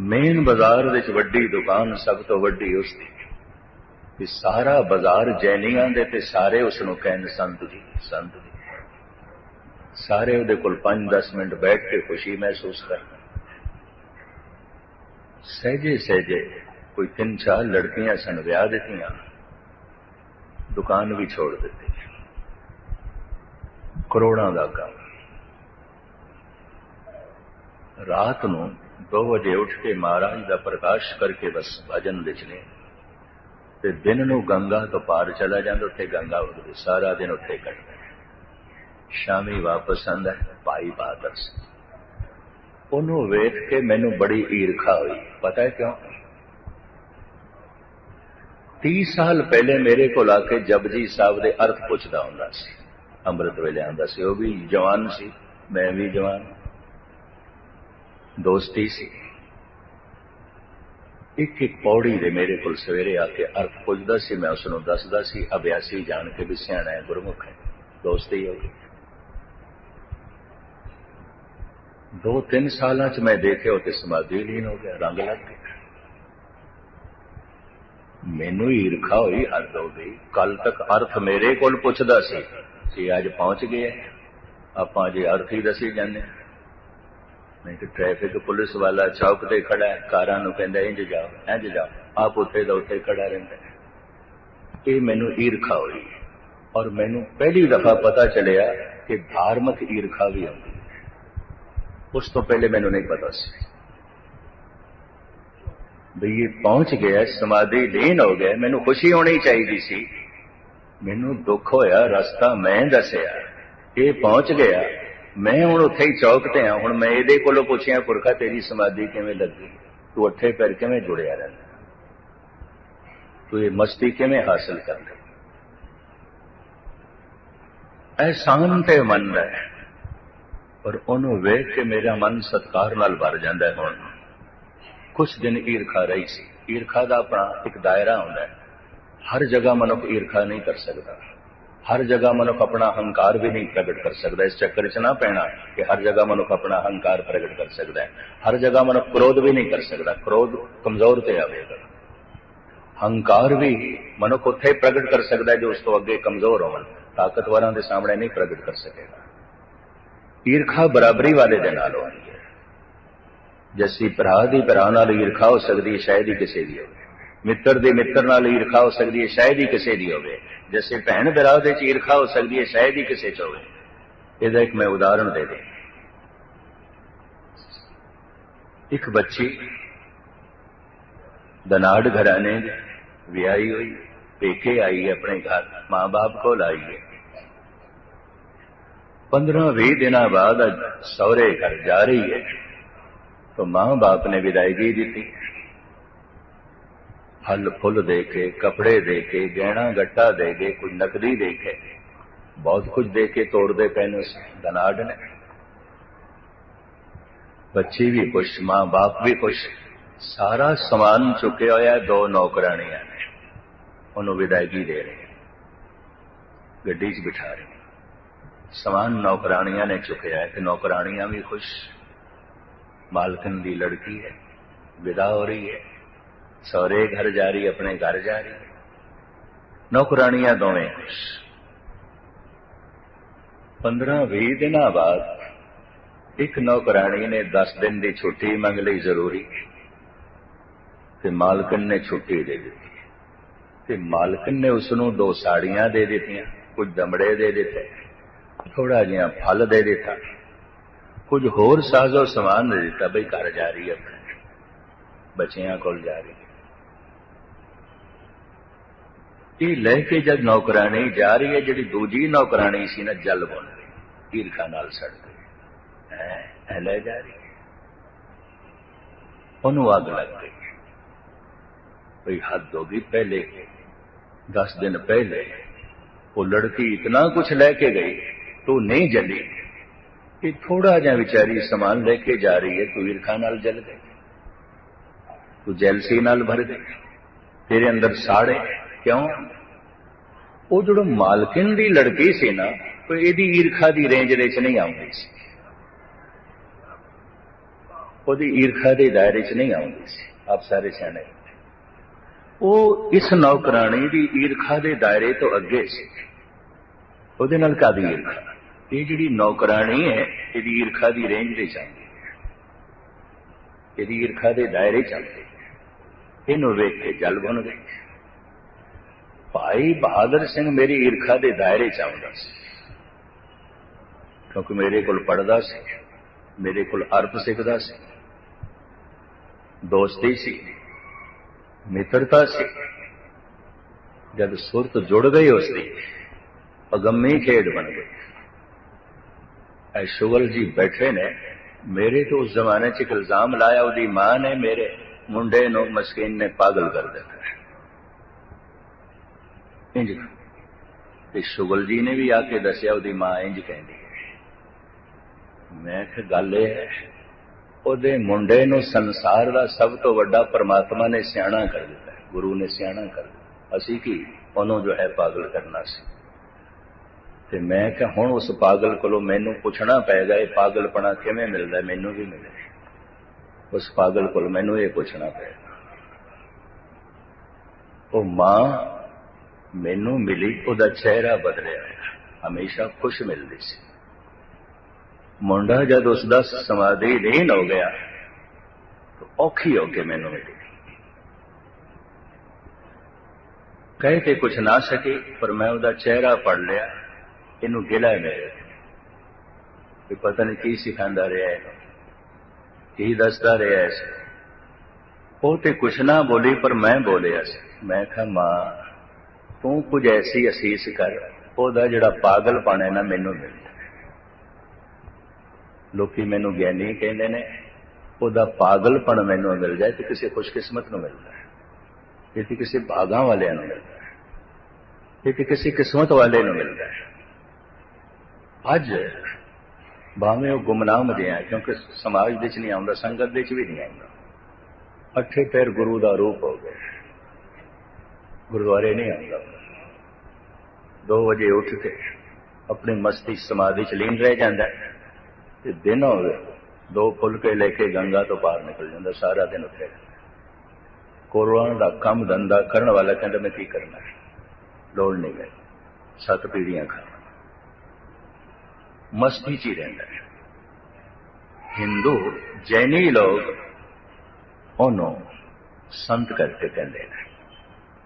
ਮੇਨ ਬਾਜ਼ਾਰ ਵਿੱਚ ਵੱਡੀ ਦੁਕਾਨ ਸਭ ਤੋਂ ਵੱਡੀ ਉਸ ਦੀ ਕਿ ਸਾਰਾ ਬਾਜ਼ਾਰ ਜੈਨੀਆਂ ਦੇ ਤੇ ਸਾਰੇ ਉਸ ਨੂੰ ਕਹਿਣ, ਸੰਤ ਜੀ ਸੰਤ ਜੀ। ਸਾਰੇ ਉਹਦੇ ਕੋਲ 5-10 ਮਿੰਟ ਬੈਠ ਕੇ ਖੁਸ਼ੀ ਮਹਿਸੂਸ ਕਰਨ। ਸਹਿਜੇ ਸਹਿਜੇ ਕੋਈ ਤਿੰਨ ਚਾਰ ਲੜਕੀਆਂ ਸਨ ਵਿਆਹ ਦਿੱਤੀਆਂ, ਦੁਕਾਨ ਵੀ ਛੋੜ ਦਿੱਤੀ। ਕਰੋੜਾਂ ਦਾ ਕੰਮ। ਰਾਤ ਨੂੰ 2 ਵਜੇ ਉੱਠ ਕੇ ਮਹਾਰਾਜ ਦਾ ਪ੍ਰਕਾਸ਼ ਕਰਕੇ ਬਸ ਭਜਨ ਲਿਖਣੇ ਤੇ ਦਿਨ ਨੂੰ ਗੰਗਾ ਤੋਂ ਪਾਰ ਚਲਾ ਜਾਂਦਾ, ਉੱਥੇ ਗੰਗਾ ਉਗਦੀ ਸਾਰਾ ਦਿਨ ਉੱਥੇ ਕੱਟਦਾ। ਸ਼ਾਮੀ ਵਾਪਸ ਆਂਦਾ ਭਾਈ ਬਹਾਦਰ ਸਿੰਘ। ਉਹਨੂੰ ਵੇਖ ਕੇ ਮੈਨੂੰ ਬੜੀ ਈਰਖਾ ਹੋਈ। ਪਤਾ ਹੈ ਕਿਉਂ? 30 ਸਾਲ ਪਹਿਲੇ ਮੇਰੇ ਕੋਲ ਆ ਕੇ ਜਪਜੀ ਸਾਹਿਬ ਦੇ ਅਰਥ ਪੁੱਛਦਾ ਹੁੰਦਾ ਸੀ। ਅੰਮ੍ਰਿਤ ਵੇਲੇ ਆਂਦਾ ਸੀ। ਉਹ ਵੀ ਜਵਾਨ ਸੀ, ਮੈਂ ਵੀ ਜਵਾਨ। ਦੋਸਤੀ ਸੀ। ਇੱਕ ਇੱਕ ਪੌੜੀ ਦੇ ਮੇਰੇ ਕੋਲ ਸਵੇਰੇ ਆ ਕੇ ਅਰਥ ਪੁੱਛਦਾ ਸੀ, ਮੈਂ ਉਸ ਨੂੰ ਦੱਸਦਾ ਸੀ, ਅਭਿਆਸੀ ਜਾਣ ਕੇ ਵੀ ਸਿਆਣਾ ਹੈ, ਗੁਰਮੁਖ ਹੈ, ਦੋਸਤੀ ਹੋ ਗਈ ਦੋ ਤਿੰਨ ਸਾਲਾਂ ਚ ਮੈਂ ਦੇਖਿਆ ਉਹ ਤੇ ਸਮਾਧੀ ਲੀਨ ਹੋ ਗਿਆ, ਰੰਗ ਲੱਗ ਗਿਆ। ਮੈਨੂੰ ਹੀ ਈਰਖਾ ਹੋਈ ਹੱਦ ਹੋ ਗਈ ਕੱਲ ਤੱਕ ਅਰਥ ਮੇਰੇ ਕੋਲ ਪੁੱਛਦਾ ਸੀ ਸੀ ਅੱਜ ਪਹੁੰਚ ਗਏ ਆਪਾਂ ਜੇ ਅਰਥ ਹੀ ਦੱਸੀ ਜਾਂਦੇ। ਨਹੀਂ ਤੇ ਟ੍ਰੈਫਿਕ ਪੁਲਿਸ ਵਾਲਾ ਚੌਕ ਤੇ ਖੜਾ ਹੈ, ਕਾਰਾਂ ਨੂੰ ਕਹਿੰਦਾ, ਇੰਜ ਜਾਓ ਇੰਜ ਜਾਓ। ਆਪ ਉੱਥੇ ਦਾ ਉੱਥੇ ਖੜਾ ਰਹਿੰਦਾ ਇਹ ਮੈਨੂੰ ਈਰਖਾ ਹੋਈ ਔਰ ਮੈਨੂੰ ਪਹਿਲੀ ਦਫਾ ਪਤਾ ਚੱਲਿਆ ਕਿ ਧਾਰਮਿਕ ਈਰਖਾ ਵੀ ਆਉਂਦੀ ਹੈ। ਉਸ ਤੋਂ ਪਹਿਲੇ ਮੈਨੂੰ ਨਹੀਂ ਪਤਾ ਸੀ। ਵੀ ਇਹ ਪਹੁੰਚ ਗਿਆ, ਸਮਾਧੀ ਲੀਨ ਹੋ ਗਿਆ, ਮੈਨੂੰ ਖੁਸ਼ੀ ਹੋਣੀ ਚਾਹੀਦੀ ਸੀ। ਮੈਨੂੰ ਦੁੱਖ ਹੋਇਆ, ਰਸਤਾ ਮੈਂ ਦੱਸਿਆ। ਇਹ ਪਹੁੰਚ ਗਿਆ। ਮੈਂ ਹੁਣ ਉੱਥੇ ਹੀ ਚੌਕ ਤੇ ਆ, ਹੁਣ ਮੈਂ ਇਹਦੇ ਕੋਲੋਂ ਪੁੱਛਿਆ, ਪੁਰਖਾ, ਤੇਰੀ ਸਮਾਧੀ ਕਿਵੇਂ ਲੱਗੀ? ਤੂੰ ਉੱਥੇ ਪੈਰ ਕਿਵੇਂ ਜੁੜਿਆ ਰਹਿੰਦਾ? ਤੂੰ ਇਹ ਮਸਤੀ ਕਿਵੇਂ ਹਾਸਲ ਕਰ ਲਈ ਅਹਿਸਾਨ ਤੇ ਮਨ ਹੈ, ਪਰ ਉਹਨੂੰ ਵੇਖ ਕੇ ਮੇਰਾ ਮਨ ਸਤਕਾਰ ਨਾਲ ਭਰ ਜਾਂਦਾ ਹੁਣ। ਕੁਝ ਦਿਨ ਈਰਖਾ ਰਹੀ ਸੀ। ਈਰਖਾ ਦਾ ਆਪਣਾ ਇੱਕ ਦਾਇਰਾ ਹੁੰਦਾ ਹੈ। ਹਰ ਜਗ੍ਹਾ ਮਨੁੱਖ ਈਰਖਾ ਨਹੀਂ ਕਰ ਸਕਦਾ। ਹਰ ਜਗ੍ਹਾ ਮਨੁੱਖ ਆਪਣਾ ਹੰਕਾਰ ਵੀ ਨਹੀਂ ਪ੍ਰਗਟ ਕਰ ਸਕਦਾ। ਇਸ ਚੱਕਰ 'ਚ ਨਾ ਪੈਣਾ ਕਿ ਹਰ ਜਗ੍ਹਾ ਮਨੁੱਖ ਆਪਣਾ ਹੰਕਾਰ ਪ੍ਰਗਟ ਕਰ ਸਕਦਾ ਹੈ। ਹਰ ਜਗ੍ਹਾ ਮਨੁੱਖ ਕ੍ਰੋਧ ਵੀ ਨਹੀਂ ਕਰ ਸਕਦਾ। ਕ੍ਰੋਧ ਕਮਜ਼ੋਰ ਤੇ ਆਵੇਗਾ ਹੰਕਾਰ ਵੀ ਮਨੁੱਖ ਉੱਥੇ ਪ੍ਰਗਟ ਕਰ ਸਕਦਾ ਜੋ ਉਸ ਤੋਂ ਅੱਗੇ ਕਮਜ਼ੋਰ ਹੋਣ ਤਾਕਤਵਰਾਂ ਦੇ ਸਾਹਮਣੇ ਨਹੀਂ ਪ੍ਰਗਟ ਕਰ ਸਕੇਗਾ। ਈਰਖਾ ਬਰਾਬਰੀ ਵਾਲੇ ਦੇ ਨਾਲ ਹੋਣੀ ਹੈ। ਜੈਸੀ ਭਰਾ ਦੀ ਭਰਾ ਨਾਲ ਈਰਖਾ ਹੋ ਸਕਦੀ ਸ਼ਾਇਦ ਹੀ ਕਿਸੇ ਦੀ ਹੋਵੇ। ਮਿੱਤਰ ਦੇ ਮਿੱਤਰ ਨਾਲ ਈਰਖਾ ਹੋ ਸਕਦੀ ਹੈ, ਸ਼ਾਇਦ ਹੀ ਕਿਸੇ ਦੀ ਹੋਵੇ। ਜਿਵੇਂ ਭੈਣ ਭਰਾ ਦੇ ਚ ਈਰਖਾ ਹੋ ਸਕਦੀ ਹੈ, ਸ਼ਾਇਦ ਹੀ ਕਿਸੇ ਚ ਹੋਵੇ। ਇਹਦਾ ਇੱਕ ਮੈਂ ਉਦਾਹਰਣ ਦੇ ਦੇ ਇੱਕ ਬੱਚੀ ਦਨਾੜ ਘਰਾਣੇ ਦੀ ਵਿਆਹੀ ਹੋਈ, ਪੇਕੇ ਆਈ ਹੈ ਆਪਣੇ ਘਰ, ਮਾਂ-ਬਾਪ ਕੋਲ ਆਈ ਹੈ। 15-20 ਦਿਨਾਂ ਬਾਅਦ ਸਹੁਰੇ ਘਰ ਜਾ ਰਹੀ ਹੈ। ਤਾਂ ਮਾਂ-ਬਾਪ ਨੇ ਵਿਦਾਇਗੀ ਦਿੱਤੀ। پھل پھل دے کے، کپڑے دے کے گہنا گٹا دے کے کچھ نقدی دے کے۔ بہت کچھ دے کے توڑ دے پہنے دناڈ نے۔ بچی بھی خوش، ماں باپ بھی خوش۔ سارا سامان چکیا ہوا دو نوکرا نے۔ انہوں ودائیگی دے رہے گی بٹھا رہے ہیں۔ سامان نوکرانیاں نے چکیا ہے کہ نوکرانیاں بھی خوش۔ مالکن دی لڑکی ہے، ودا ہو رہی ہے۔ ਸੌਰੇ ਘਰ ਜਾ ਰਹੀ, ਆਪਣੇ ਘਰ ਜਾ ਰਹੀ। ਨੌਕਰਾਨੀਆਂ ਦੋਵੇਂ 15-20 ਦਿਨਾਂ ਬਾਅਦ ਇੱਕ ਨੌਕਰਾਨੀ ਨੇ 10 ਦਿਨ ਦੀ ਛੁੱਟੀ ਮੰਗ ਲਈ ਜ਼ਰੂਰੀ। ਤੇ ਮਾਲਕਨ ਨੇ ਛੁੱਟੀ ਦੇ ਦਿੱਤੀ। ਤੇ ਮਾਲਕਨ ਨੇ ਉਸ ਨੂੰ ਦੋ ਸਾੜੀਆਂ ਦੇ ਦਿੱਤੀਆਂ, ਕੁਝ ਦਮੜੇ ਦੇ ਦਿੱਤੇ ਥੋੜਾ ਜਿਹਾ ਫਲ ਦੇ ਦਿੱਤਾ। ਕੁਝ ਹੋਰ ਸਾਜ਼ੋ ਸਮਾਨ ਦੇ ਦਿੱਤਾ, ਬਈ ਘਰ ਜਾ ਰਹੀ ਹੈ ਬੱਚਿਆਂ ਕੋਲ ਜਾ ਰਹੀ ਹੈ। ਇਹ ਲੈ ਕੇ ਜਦ ਨੌਕਰਾਣੀ ਜਾ ਰਹੀ ਹੈ, ਜਿਹੜੀ ਦੂਜੀ ਨੌਕਰਾਣੀ ਸੀ ਨਾ, ਜਲ ਬਣ ਗਈ ਈਰਖਾ ਨਾਲ ਸੜ ਗਈ ਐ ਲੈ ਜਾ ਰਹੀ ਉਹਨੂੰ ਅੱਗ ਲੱਗ ਗਈ। ਭਈ ਹੱਦ ਹੋ ਗਈ ਪਹਿਲੇ। 10 ਦਿਨ ਪਹਿਲੇ ਉਹ ਲੜਕੀ ਇਤਨਾ ਕੁਝ ਲੈ ਕੇ ਗਈ, ਤੂੰ ਨਹੀਂ ਜਲੀ। ਇਹ ਥੋੜਾ ਜਿਹਾ ਵਿਚਾਰੀ ਸਮਾਨ ਲੈ ਕੇ ਜਾ ਰਹੀ ਹੈ, ਤੂੰ ਈਰਖਾ ਨਾਲ ਜਲ ਗਈ। ਤੂੰ ਜੈਲਸੀ ਨਾਲ ਭਰ ਗਈ। ਤੇਰੇ ਅੰਦਰ ਸਾੜੇ। ਕਿਉਂ? ਉਹ ਜਿਹੜਾ ਮਾਲਕਿਨ ਦੀ ਲੜਕੀ ਸੀ ਨਾ ਉਹ ਇਹਦੀ ਈਰਖਾ ਦੀ ਰੇਂਜ ਦੇ ਵਿੱਚ ਨਹੀਂ ਆਉਂਦੀ ਸੀ। ਉਹਦੀ ਈਰਖਾ ਦੇ ਦਾਇਰੇ 'ਚ ਨਹੀਂ ਆਉਂਦੀ ਸੀ, ਆਪ ਸਾਰੇ ਸਿਆਣੇ। ਉਹ ਇਸ ਨੌਕਰਾਣੀ ਦੀ ਈਰਖਾ ਦੇ ਦਾਇਰੇ ਤੋਂ ਅੱਗੇ ਸੀ। ਉਹਦੇ ਨਾਲ ਕਾਦੀ ਈਰਖਾ? ਇਹ ਜਿਹੜੀ ਨੌਕਰਾਣੀ ਹੈ, ਇਹਦੀ ਈਰਖਾ ਦੀ ਰੇਂਜ ਦੇ ਜਾਂਦੀ ਇਹਦੀ ਈਰਖਾ ਦੇ ਦਾਇਰੇ ਚੱਲਦੇ ਇਹਨੂੰ ਵੇਖ ਕੇ ਜਲ ਬਣ ਗਈ। ਭਾਈ ਬਹਾਦਰ ਸਿੰਘ ਮੇਰੀ ਈਰਖਾ ਦੇ ਦਾਇਰੇ ਚ ਆਉਂਦਾ ਸੀ। ਕਿਉਂਕਿ ਮੇਰੇ ਕੋਲ ਪੜਦਾ ਸੀ, ਮੇਰੇ ਕੋਲ ਅਰਪ ਸਿੱਖਦਾ ਸੀ, ਦੋਸਤੀ ਸੀ, ਮਿੱਤਰਤਾ ਸੀ। ਜਦ ਸੁਰਤ ਜੁੜ ਗਈ ਉਸ ਦੀ, ਅਗੰਮੀ ਖੇਡ ਬਣ ਗਈ। ਐ ਸ਼ੁਗਲ ਜੀ ਬੈਠੇ ਨੇ, ਮੇਰੇ ਤੋਂ ਉਸ ਜ਼ਮਾਨੇ 'ਚ ਇੱਕ ਇਲਜ਼ਾਮ ਲਾਇਆ, ਉਹਦੀ ਮਾਂ ਨੇ ਮੇਰੇ ਮੁੰਡੇ ਨੂੰ ਮਸਕੀਨ ਨੇ ਪਾਗਲ ਕਰ ਦਿੱਤਾ। ਇੰਜ ਤੇ ਸ਼ੁਗਲ ਜੀ ਨੇ ਵੀ ਆ ਕੇ ਦੱਸਿਆ, ਉਹਦੀ ਮਾਂ ਇੰਜ ਕਹਿੰਦੀ ਹੈ। ਮੈਂ ਕਿਹਾ, ਗੱਲ ਇਹ ਹੈ, ਉਹਦੇ ਮੁੰਡੇ ਨੂੰ ਸੰਸਾਰ ਦਾ ਸਭ ਤੋਂ ਵੱਡਾ ਪਰਮਾਤਮਾ ਨੇ ਸਿਆਣਾ ਕਰ ਦਿੱਤਾ ਗੁਰੂ ਨੇ ਸਿਆਣਾ ਕਰ ਦਿੱਤਾ ਅਸੀਂ ਕੀ? ਉਹਨੂੰ ਜੋ ਹੈ ਪਾਗਲ ਕਰਨਾ ਸੀ। ਤੇ ਮੈਂ ਕਿਹਾ, ਹੁਣ ਉਸ ਪਾਗਲ ਕੋਲੋਂ ਮੈਨੂੰ ਪੁੱਛਣਾ ਪਏਗਾ, ਇਹ ਪਾਗਲਪਣਾ ਕਿਵੇਂ ਮਿਲਦਾ ਮੈਨੂੰ ਵੀ ਮਿਲੇ ਉਸ ਪਾਗਲ ਕੋਲ ਮੈਨੂੰ ਇਹ ਪੁੱਛਣਾ ਪਏਗਾ। ਉਹ ਮਾਂ ਮੈਨੂੰ ਮਿਲੀ, ਉਹਦਾ ਚਿਹਰਾ ਬਦਲਿਆ ਹਮੇਸ਼ਾ ਖੁਸ਼ ਮਿਲਦੀ ਸੀ। ਮੁੰਡਾ ਜਦ ਉਸ ਦਾ ਸਮਾਧੀ ਲੀਨ ਹੋ ਗਿਆ, ਤਾਂ ਔਖੀ ਹੋ ਕੇ ਮੈਨੂੰ ਮਿਲੀ। ਕਹਿ ਤੇ ਕੁਛ ਨਾ ਸਕੀ, ਪਰ ਮੈਂ ਉਹਦਾ ਚਿਹਰਾ ਪੜ ਲਿਆ। ਇਹਨੂੰ ਗਿਲਾ ਹੈ ਮੇਰੇ ਕਿ ਪਤਾ ਨਹੀਂ ਕੀ ਸਿਖਾਉਂਦਾ ਰਿਹਾ ਇਹਨੂੰ। ਕੀ ਦੱਸਦਾ ਰਿਹਾ ਇਸ ਉਹ ਤੇ ਕੁਛ ਨਾ ਬੋਲੀ, ਪਰ ਮੈਂ ਬੋਲਿਆ ਸੀ। ਮੈਂ ਕਿਹਾ, ਮਾਂ ਤੂੰ ਕੁਝ ਐਸੀ ਅਸੀਸ ਕਰ, ਉਹਦਾ ਜਿਹੜਾ ਪਾਗਲਪਣ ਹੈ ਨਾ ਮੈਨੂੰ ਮਿਲਦਾ ਲੋਕੀ ਮੈਨੂੰ ਗਿਆਨੀ ਕਹਿੰਦੇ ਨੇ, ਉਹਦਾ ਪਾਗਲਪਣ ਮੈਨੂੰ ਮਿਲ ਜਾਏ ਤੇ ਕਿਸੇ ਖੁਸ਼ਕਿਸਮਤ ਨੂੰ ਮਿਲਦਾ ਹੈ ਇਹ ਤੇ ਕਿਸੇ ਭਾਗਾਂ ਵਾਲਿਆਂ ਨੂੰ ਮਿਲਦਾ ਹੈ ਇਹ ਤੇ ਕਿਸੇ ਕਿਸਮਤ ਵਾਲੇ ਨੂੰ ਮਿਲਦਾ ਹੈ ਅੱਜ ਭਾਵੇਂ ਉਹ ਗੁਮਨਾਮ ਜਿਹਾ ਕਿਉਂਕਿ ਸਮਾਜ ਵਿੱਚ ਨਹੀਂ ਆਉਂਦਾ, ਸੰਗਤ ਵਿੱਚ ਵੀ ਨਹੀਂ ਆਉਂਦਾ। ਅੱਠੇ ਪੈਰ ਗੁਰੂ ਦਾ ਰੂਪ ਹੋ ਗਿਆ। ਗੁਰਦੁਆਰੇ ਨਹੀਂ ਆਉਂਦਾ। 2 ਵਜੇ ਉੱਠ ਕੇ ਆਪਣੀ ਮਸਤੀ ਸਮਾਧੀ ਚ ਲੀਨ ਰਹਿ ਜਾਂਦਾ ਹੈ ਤੇ ਦਿਨ ਹੋਵੇ ਦੋ ਫੁਲਕੇ ਲੈ ਕੇ ਗੰਗਾ ਤੋਂ ਪਾਰ ਨਿਕਲ ਜਾਂਦਾ, ਸਾਰਾ ਦਿਨ ਉੱਥੇ। ਕੋਰੋਨਾ ਦਾ ਕੰਮ ਧੰਦਾ ਕਰਨ ਵਾਲਾ ਕਹਿੰਦਾ, ਮੈਂ ਕੀ ਕਰਨਾ ਲੋੜ ਨਹੀਂ ਗਈ ਸੱਤ ਪੀੜੀਆਂ ਖਾਣਾ ਮਸਤੀ ਚ ਹੀ ਰਹਿੰਦਾ ਹਿੰਦੂ ਜੈਨੀ ਲੋਕ ਉਹਨੂੰ ਸੰਤ ਕਰਕੇ ਕਹਿੰਦੇ ਨੇ।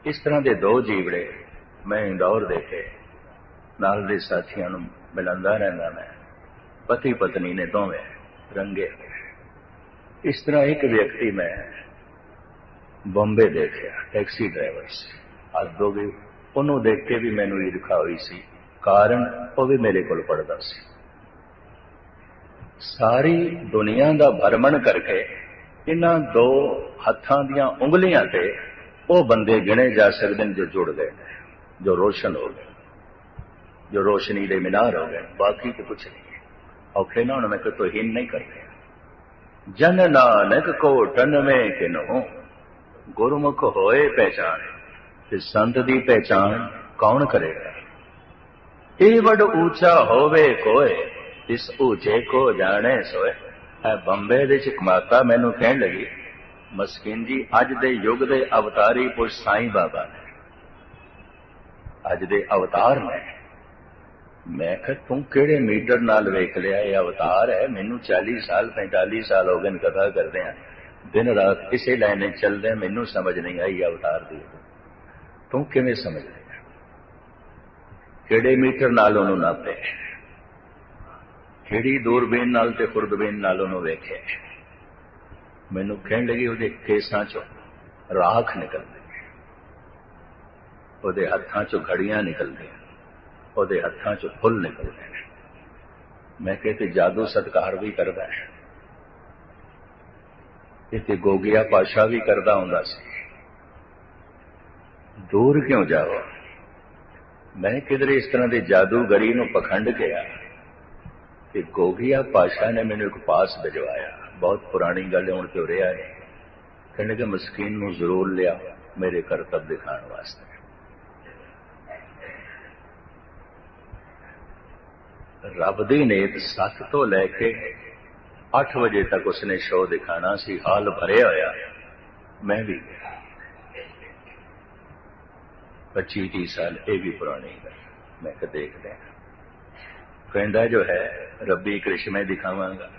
ਇਸ ਤਰ੍ਹਾਂ ਦੇ ਦੋ ਜੀਵੜੇ ਮੈਂ ਇੰਦੌਰ ਦੇਖੇ ਨਾਲ ਦੇ ਸਾਥੀਆਂ ਨੂੰ ਮਿਲੰਦਾ ਰਹਿੰਦਾ ਮੈਂ। ਪਤੀ ਪਤਨੀ ਨੇ ਦੋਵੇਂ ਰੰਗੇ ਇਸ ਤਰ੍ਹਾਂ ਇੱਕ ਵਿਅਕਤੀ ਮੈਂ ਬੰਬੇ ਦੇਖਿਆ, ਟੈਕਸੀ ਡਰਾਈਵਰ ਸੀ। ਅੱਜ ਦੋ ਵੀ ਉਹਨੂੰ ਦੇਖ ਕੇ ਵੀ ਮੈਨੂੰ ਈਰਖਾ ਹੋਈ ਸੀ। ਕਾਰਨ ਉਹ ਵੀ ਮੇਰੇ ਕੋਲ ਪੜਦਾ ਸੀ। ਸਾਰੀ ਦੁਨੀਆ ਦਾ ਭਰਮਣ ਕਰਕੇ ਇਹਨਾਂ ਦੋ ਹੱਥਾਂ ਦੀਆਂ ਉਂਗਲੀਆਂ ਤੇ ਉਹ ਬੰਦੇ ਗਿਣੇ ਜਾ ਸਕਦੇ ਨੇ ਜੋ ਜੁੜ ਗਏ ਨੇ, ਜੋ ਰੋਸ਼ਨ ਹੋ ਗਏ ਜੋ ਰੋਸ਼ਨੀ ਦੇ ਮਿਨਾਰ ਹੋ ਗਏ ਬਾਕੀ ਤੇ ਕੁਝ ਨਹੀਂ ਔਖੇ ਨਾ ਹੁਣ, ਮੈਂ ਕੋਈ ਹੀਨ ਨਹੀਂ ਕਰਦੇ। ਜਨ ਨਾਨਕ ਕੋ ਟਨ ਮੈਂ ਕਿਨੋ ਗੁਰਮੁਖ ਹੋਏ ਪਹਿਚਾਨ ਤੇ ਸੰਤ ਦੀ ਪਹਿਚਾਨ ਕੌਣ ਕਰੇਗਾ? ਇਹ ਵੱਡ ਉੱਚਾ ਹੋਵੇ ਕੋਏ, ਇਸ ਉੱਚੇ ਕੋ ਜਾਣੇ ਸੋਏ। ਹੈ ਬੰਬੇ ਦੇ ਚ ਕਮਾਤਾ ਮੈਨੂੰ ਕਹਿਣ ਲੱਗੀ ਮਸਕਿਨ ਜੀ, ਅੱਜ ਦੇ ਯੁੱਗ ਦੇ ਅਵਤਾਰੀ ਪੁਰਸ਼ ਸਾਈਂ ਬਾਬਾ ਨੇ। ਅੱਜ ਦੇ ਅਵਤਾਰ ਨੇ। ਮੈਂ ਕਿਹਾ, ਤੂੰ ਕਿਹੜੇ ਮੀਟਰ ਨਾਲ ਵੇਖ ਲਿਆ? ਇਹ ਅਵਤਾਰ ਹੈ। ਮੈਨੂੰ 40 ਸਾਲ 45 ਸਾਲ ਹੋ ਗਏ ਨੇ ਕਥਾ ਕਰਦੇ ਆ। ਦਿਨ ਰਾਤ ਇਸੇ ਲਾਈਨੇ ਵਿੱਚ ਚੱਲਦੇ ਮੈਨੂੰ ਸਮਝ ਨਹੀਂ ਆਈ ਅਵਤਾਰ ਦੀ। ਤੂੰ ਕਿਵੇਂ ਸਮਝ ਲਿਆ? ਕਿਹੜੇ ਮੀਟਰ ਨਾਲ ਉਹਨੂੰ ਨਾਪੇ ਕਿਹੜੀ ਦੂਰਬੀਨ ਨਾਲ ਤੇ ਖੁਰਦਬੀਨ ਨਾਲ ਉਹਨੂੰ ਵੇਖਿਆ? ਮੈਨੂੰ ਕਹਿਣ ਲੱਗੀ ਉਹਦੇ ਕੇਸਾਂ ਚੋਂ ਰਾਖ ਨਿਕਲਦੀ ਉਹਦੇ ਹੱਥਾਂ ਚੋਂ ਘੜੀਆਂ ਨਿਕਲਦੀਆਂ ਉਹਦੇ ਹੱਥਾਂ ਚੋਂ ਫੁੱਲ ਨਿਕਲਦੇ ਨੇ ਮੈਂ ਕਹਿੰਦੇ ਜਾਦੂ ਸਤਕਾਰ ਵੀ ਕਰਦਾ ਹੈ। ਇਹ ਗੋਗਿਆ ਪਾਸ਼ਾ ਵੀ ਕਰਦਾ ਹੁੰਦਾ ਸੀ। ਦੂਰ ਕਿਉਂ ਜਾਵਾਂ? ਮੈਂ ਕਿਧਰੇ ਇਸ ਤਰ੍ਹਾਂ ਦੇ ਜਾਦੂਗਰੀ ਨੂੰ ਪਖੰਡ ਕਿਹਾ ਕਿ ਗੋਗਿਆ ਪਾਸ਼ਾ ਨੇ ਮੈਨੂੰ ਇੱਕ ਪਾਸ ਭਿਜਵਾਇਆ। ਬਹੁਤ ਪੁਰਾਣੀ ਗੱਲ ਹੁਣ ਤੇ ਹੋ ਰਿਹਾ ਹੈ ਕਹਿੰਦੇ ਕਿ ਮਸਕੀਨ ਨੂੰ ਜ਼ਰੂਰ ਲਿਆ ਮੇਰੇ ਕਰਤੱਵ ਦਿਖਾਉਣ ਵਾਸਤੇ ਰੱਬ ਦੀ ਨੇਤ 7 ਤੋਂ ਲੈ ਕੇ 8 ਵਜੇ ਤੱਕ ਉਸਨੇ ਸ਼ੋਅ ਦਿਖਾਣਾ ਸੀ ਹਾਲ ਭਰਿਆ ਹੋਇਆ ਮੈਂ ਵੀ 25 30 ਸਾਲ ਇਹ ਵੀ ਪੁਰਾਣੀ ਹੈ ਮੈਂ ਕਿ ਦੇਖਦੇ ਹਾਂ ਕਹਿੰਦਾ ਜੋ ਹੈ ਰੱਬੀ ਕ੍ਰਿਸ਼ਮੇ ਦਿਖਾਵਾਂਗਾ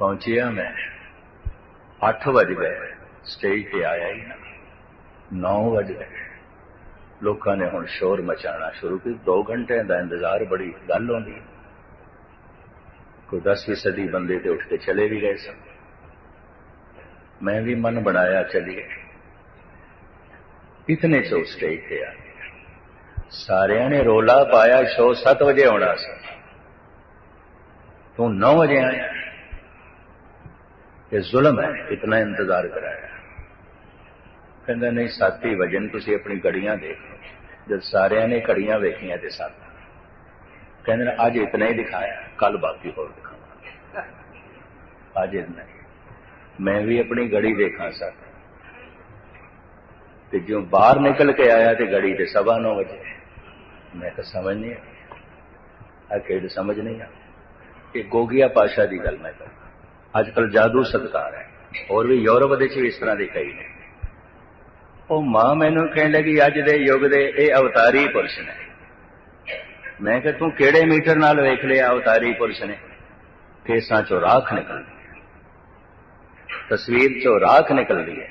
ਪਹੁੰਚਿਆ ਮੈਂ। 8 ਵਜੇ ਗਏ। ਸਟੇਜ ਤੇ ਆਇਆ ਹੀ ਨਾ। 9 ਵਜੇ ਲੋਕਾਂ ਨੇ ਹੁਣ ਸ਼ੋਰ ਮਚਾਉਣਾ ਸ਼ੁਰੂ ਕੀਤਾ। 2 ਘੰਟੇ ਦਾ ਇੰਤਜ਼ਾਰ, ਬੜੀ ਗੱਲ ਹੁੰਦੀ ਕੋਈ 10 ਸਦੀ ਬੰਦੇ ਤੇ ਉੱਠ ਕੇ ਚਲੇ ਵੀ ਗਏ ਸਨ। ਮੈਂ ਵੀ ਮਨ ਬਣਾਇਆ ਚਲੀਏ। ਇਤਨੇ ਚੋ ਸਟੇਜ ਤੇ ਆ ਸਾਰਿਆਂ ਨੇ ਰੋਲਾ ਪਾਇਆ ਸ਼ੋ 7 ਵਜੇ ਹੋਣਾ ਸੀ। ਤੂੰ 9 ਵਜੇ ਆਇਆ। ਇਹ ਜ਼ੁਲਮ ਹੈ, ਇਤਨਾ ਇੰਤਜ਼ਾਰ ਕਰਾਇਆ। ਕਹਿੰਦਾ, ਨਹੀਂ ਸਾਤੀ ਵਜਨ ਤੁਸੀਂ ਆਪਣੀ ਘੜੀਆਂ ਦੇਖੋ ਜਦ ਸਾਰਿਆਂ ਨੇ ਘੜੀਆਂ ਵੇਖੀਆਂ ਤੇ ਸੱਤ। ਕਹਿੰਦੇ ਨੇ, ਅੱਜ ਇਤਨਾ ਹੀ ਦਿਖਾਇਆ ਕੱਲ ਬਾਕੀ ਹੋਰ ਦਿਖਾਵਾਂਗੇ ਅੱਜ ਇਤਨਾ ਹੀ। ਮੈਂ ਵੀ ਆਪਣੀ ਘੜੀ ਦੇਖਾਂ ਸਰ ਤੇ ਜਿਉਂ ਬਾਹਰ ਨਿਕਲ ਕੇ ਆਇਆ ਤੇ ਘੜੀ ਤੇ ਸਵਾ 9 ਵਜੇ। ਮੈਂ ਤਾਂ ਸਮਝ ਨਹੀਂ ਆ ਕਿਹੜੀ ਸਮਝ ਨਹੀਂ ਆ ਇਹ ਗੋਗਿਆ ਪਾਸ਼ਾ ਦੀ ਗੱਲ ਮੈਂ ਕਰ ਅੱਜ ਕੱਲ ਜਾਦੂ ਸਤਕਾਰ ਹੈ ਹੋਰ ਵੀ ਯੂਰਪ ਦੇ ਚ ਵੀ ਇਸ ਤਰ੍ਹਾਂ ਦੇ ਕਈ ਨੇ ਉਹ ਮਾਂ ਮੈਨੂੰ ਕਹਿਣ ਲੱਗੀ ਅੱਜ ਦੇ ਯੁੱਗ ਦੇ ਇਹ ਅਵਤਾਰੀ ਪੁਰਸ਼ ਨੇ ਮੈਂ ਕਿਹਾ ਤੂੰ ਕਿਹੜੇ ਮੀਟਰ ਨਾਲ ਵੇਖ ਲਿਆ ਅਵਤਾਰੀ ਪੁਰਸ਼ ਨੇ ਕੇਸਾਂ ਚੋਂ ਰਾਖ ਨਿਕਲਦੀ ਹੈ ਤਸਵੀਰ ਚੋਂ ਰਾਖ ਨਿਕਲਦੀ ਹੈ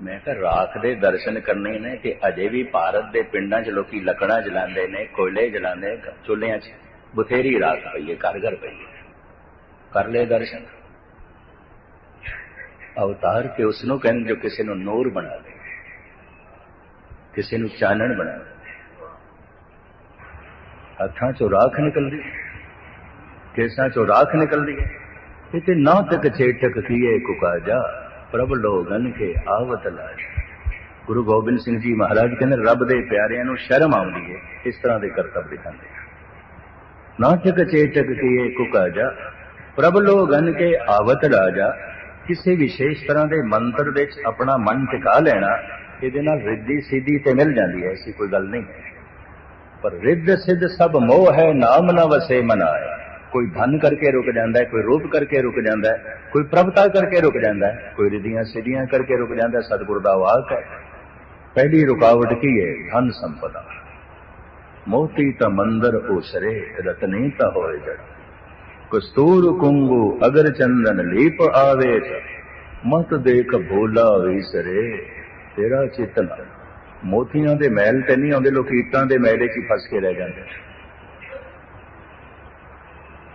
ਮੈਂ ਕਿਹਾ ਰਾਖ ਦੇ ਦਰਸ਼ਨ ਕਰਨੇ ਨੇ ਕਿ ਅਜੇ ਵੀ ਭਾਰਤ ਦੇ ਪਿੰਡਾਂ 'ਚ ਲੋਕੀ ਲੱਕੜਾਂ ਜਲਾਉਂਦੇ ਨੇ ਕੋਇਲੇ ਜਲਾਉਂਦੇ ਚੁੱਲ੍ਹਿਆਂ 'ਚ ਬਥੇਰੀ ਰਾਖ ਪਈ ਹੈ ਘਰ ਘਰ ਪਈ ਹੈ ਕਰ ਲੈ ਦਰਸ਼ਨ। ਅਵਤਾਰ ਕੇ ਉਸ ਨੂੰ ਕਹਿੰਦੇ ਜੋ ਕਿਸੇ ਨੂੰ ਨੂਰ ਬਣਾ ਦੇ, ਕਿਸੇ ਨੂੰ ਚਾਨਣ ਬਣਾ ਦੇ। ਹੱਥਾਂ ਚੋਂ ਰਾਖ ਨਿਕਲਦੀ ਕੇਸਾਂ ਚੋਂ ਰਾਖ ਨਿਕਲਦੀ ਹੈ। ਇਹ ਤੇ ਨਾ ਤੱਕ ਚੇਟਕ ਕੀਏ ਕੁਕਾਜਾ ਪ੍ਰਭ ਲੋਗਨ ਕੇ ਆਵਤ ਲਾਜ। ਗੁਰੂ ਗੋਬਿੰਦ ਸਿੰਘ ਜੀ ਮਹਾਰਾਜ ਕਹਿੰਦੇ, ਰੱਬ ਦੇ ਪਿਆਰਿਆਂ ਨੂੰ ਸ਼ਰਮ ਆਉਂਦੀ ਹੈ, ਇਸ ਤਰ੍ਹਾਂ ਦੇ ਕਰਤੱਵ ਦਿਖਾਉਂਦੇ ਨਾ ਤੱਕ ਚੇਟਕ ਕੀਏ ਕੁਕਾਜਾ ਪ੍ਰਭ ਲੋਗਨ ਕੇ ਆਵਤ ਰਾਜਾ, ਕਿਸੇ ਵਿਸ਼ੇਸ਼ ਤਰ੍ਹਾਂ ਦੇ ਮੰਤਰ ਵਿੱਚ ਆਪਣਾ ਮਨ ਟਿਕਾ ਲੈਣਾ, ਇਹਦੇ ਨਾਲ ਰਿੱਧੀ ਸਿੱਧੀ ਤੇ ਮਿਲ ਜਾਂਦੀ ਹੈ, ਐਸੀ ਕੋਈ ਗੱਲ ਨਹੀਂ। ਪਰ ਰਿੱਧ ਸਿੱਧ ਸਭ ਮੋਹ ਹੈ, ਨਾਮ ਨਾ ਵਸੇ ਮਨਾਏ। ਕੋਈ ਧਨ ਕਰਕੇ ਰੁਕ ਜਾਂਦਾ ਹੈ, ਕੋਈ ਰੂਪ ਕਰਕੇ ਰੁਕ ਜਾਂਦਾ ਹੈ, ਕੋਈ ਪ੍ਰਭਤਾ ਕਰਕੇ ਰੁਕ ਜਾਂਦਾ ਹੈ, ਕੋਈ ਰਿਧੀਆਂ ਸਿੱਧੀਆਂ ਕਰਕੇ ਰੁਕ ਜਾਂਦਾ ਸਤਿਗੁਰ ਦਾ ਵਾਕ ਹੈ। ਪਹਿਲੀ ਰੁਕਾਵਟ ਕੀ ਹੈ? ਧਨ ਸੰਪਦਾ। ਮੋਤੀ ਤਾਂ ਮੰਦਰ ਉਸਰੇ, ਰਤਨੀ ਤਾਂ ਹੋਏ ਜੜ ਕਸਤੂਰ ਕੁੰਗੂ ਅਗਰ ਚੰਦਨ ਲੀਪ ਆਵੇ ਮਤ ਦੇਖ ਭੋਲਾ ਵਿਸਰੇ ਤੇਰਾ ਚਿਤਨ ਮੋਤੀਆਂ ਦੇ ਮਹਿਲ ਤੇ ਨਹੀਂ ਆਉਂਦੇ, ਲੋਕ ਇੱਟਾਂ ਦੇ ਮਹਿਲੇ 'ਚ ਹੀ ਫਸ ਕੇ ਰਹਿ ਜਾਂਦੇ।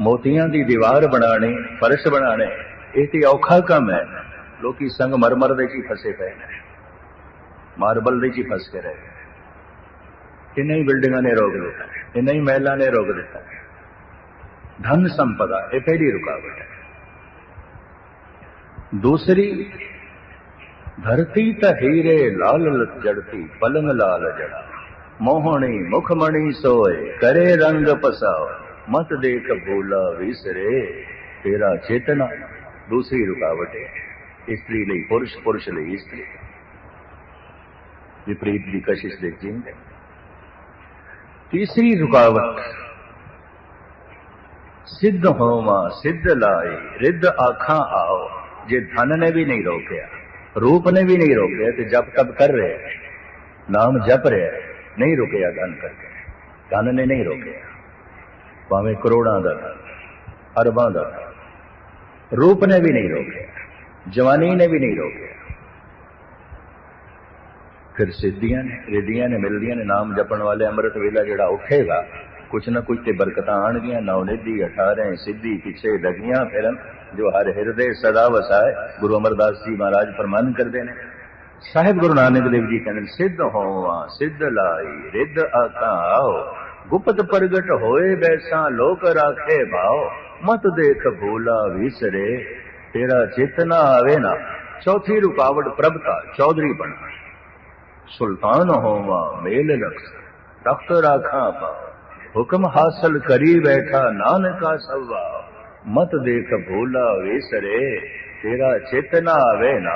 ਮੋਤੀਆਂ ਦੀ ਦੀਵਾਰ ਬਣਾਣੀ ਫਰਸ਼ ਬਣਾਣੇ ਇਹ ਤੇ ਔਖਾ ਕੰਮ ਹੈ। ਲੋਕੀ ਸੰਗ ਮਰਮਰ ਦੇ 'ਚ ਹੀ ਫਸੇ ਪਏ ਨੇ। ਮਾਰਬਲ ਦੇ 'ਚ ਹੀ ਫਸ ਕੇ ਰਹਿ ਗਏ। ਇਹਨਾਂ ਹੀ ਬਿਲਡਿੰਗਾਂ ਨੇ ਰੋਕ ਦਿੱਤਾ, ਕਿੰਨੇ ਹੀ ਮਹਿਲਾਂ ਨੇ ਰੋਕ ਦਿੱਤਾ। ਧਨ ਸੰਪਦਾ ਇਹ ਪਹਿਲੀ ਰੁਕਾਵਟ ਹੈ ਦੂਸਰੀ ਧਰਤੀ ਤਾਂ ਹੀਰੇ ਲਾਲ ਲਤ ਜੜਤੀ ਪਲੰਗ ਲਾਲ ਜੜਾ ਮੋਹਣੀ ਮੁਖਮਣੀ ਸੋਏ ਕਰੇ ਰੰਗ ਪਸਾਓ ਮਤ ਦੇਖ ਭੂਲਾ ਵਿਸਰੇ ਤੇਰਾ ਚੇਤਨਾ ਦੂਸਰੀ ਰੁਕਾਵਟ ਹੈ ਇਸਤਰੀ ਲਈ ਪੁਰਸ਼ ਪੁਰਸ਼ ਲਈ ਇਸਤਰੀ ਵਿਪਰੀਤ ਦੀ ਕਸ਼ਿਸ਼ ਦੇ ਜਿੰਦ ਤੀਸਰੀ ਰੁਕਾਵਟ ਸਿੱਧ ਹੋਵਾ, ਸਿੱਧ ਲਾਈ ਰਿੱਧ ਆਖਾਂ ਆਓ। ਜੇ ਧਨ ਨੇ ਵੀ ਨਹੀਂ ਰੋਕਿਆ, ਰੂਪ ਨੇ ਵੀ ਨਹੀਂ ਰੋਕਿਆ, ਤੇ ਜਪ ਤਪ ਕਰ ਰਿਹਾ ਨਾਮ ਜਪ ਰਿਹਾ ਨਹੀਂ ਰੁਕਿਆ ਧਨ ਕਰਕੇ। ਧਨ ਨੇ ਨਹੀਂ ਰੋਕਿਆ। ਭਾਵੇਂ ਕਰੋੜਾਂ ਦਾ ਧਨ, ਅਰਬਾਂ ਦਾ ਧਨ, ਰੂਪ ਨੇ ਵੀ ਨਹੀਂ ਰੋਕਿਆ, ਜਵਾਨੀ ਨੇ ਵੀ ਨਹੀਂ ਰੋਕਿਆ। ਫਿਰ ਸਿੱਧੀਆਂ ਨੇ, ਰਿਧੀਆਂ ਨੇ, ਮਿਲਦੀਆਂ ਨੇ, ਨਾਮ ਜਪਣ ਵਾਲੇ ਅੰਮ੍ਰਿਤ ਵੇਲਾ ਜਿਹੜਾ ਉੱਠੇਗਾ ਕੁਛ ਨਾ ਕੁਛ ਤੇ ਬਰਕਤਾਂ ਆਣਗੀਆਂ ਨੌ ਨਿਧੀ 18 ਸਿੱਧੀ, ਪਿੱਛੇ ਲੱਗੀਆਂ ਫਿਰਨ, ਜੋ ਹਰ ਹਿਰਦੇ ਸਦਾ ਵਸਾਏ, ਗੁਰੂ ਅਮਰਦਾਸ ਜੀ ਮਹਾਰਾਜ ਫਰਮਾਨ ਕਰਦੇ ਨੇ। ਸਾਹਿਬ ਗੁਰੂ ਨਾਨਕ ਦੇਵ ਜੀ ਕਹਿੰਦੇ ਸਿੱਧ ਹੋਵਾ, ਸਿੱਧ ਲਾਈ, ਰਿੱਧ ਆਕਾਓ ਗੁਪਤ ਪ੍ਰਗਟ ਹੋਏ ਬੈਸਾ, ਲੋਕ ਰਾਖੇ ਭਾਓ, ਮਤ ਦੇਖ ਭੂਲਾ ਵਿਸਰੇ, ਤੇਰਾ ਚੇਤਨਾ ਆਵੇ ਨਾ, ਚੌਥੀ ਰੁਕਾਵਟ ਪ੍ਰਭਤਾ, ਚੌਧਰੀ ਬਣ। ਸੁਲਤਾਨ ਹੋਵਾ, ਮੇਲ ਲਖ ਤਖਤ ਰਾਖਾਂ ਪਾਓ ਹੁਕਮ ਹਾਸਲ ਕਰੀ ਬੈਠਾ ਨਾਨਕਾ ਸਵਾ ਮਤ ਦੇਖ ਭੂਲਾ ਵਿਸਰੇ ਤੇਰਾ ਚੇਤਨਾ ਆਵੇ ਨਾ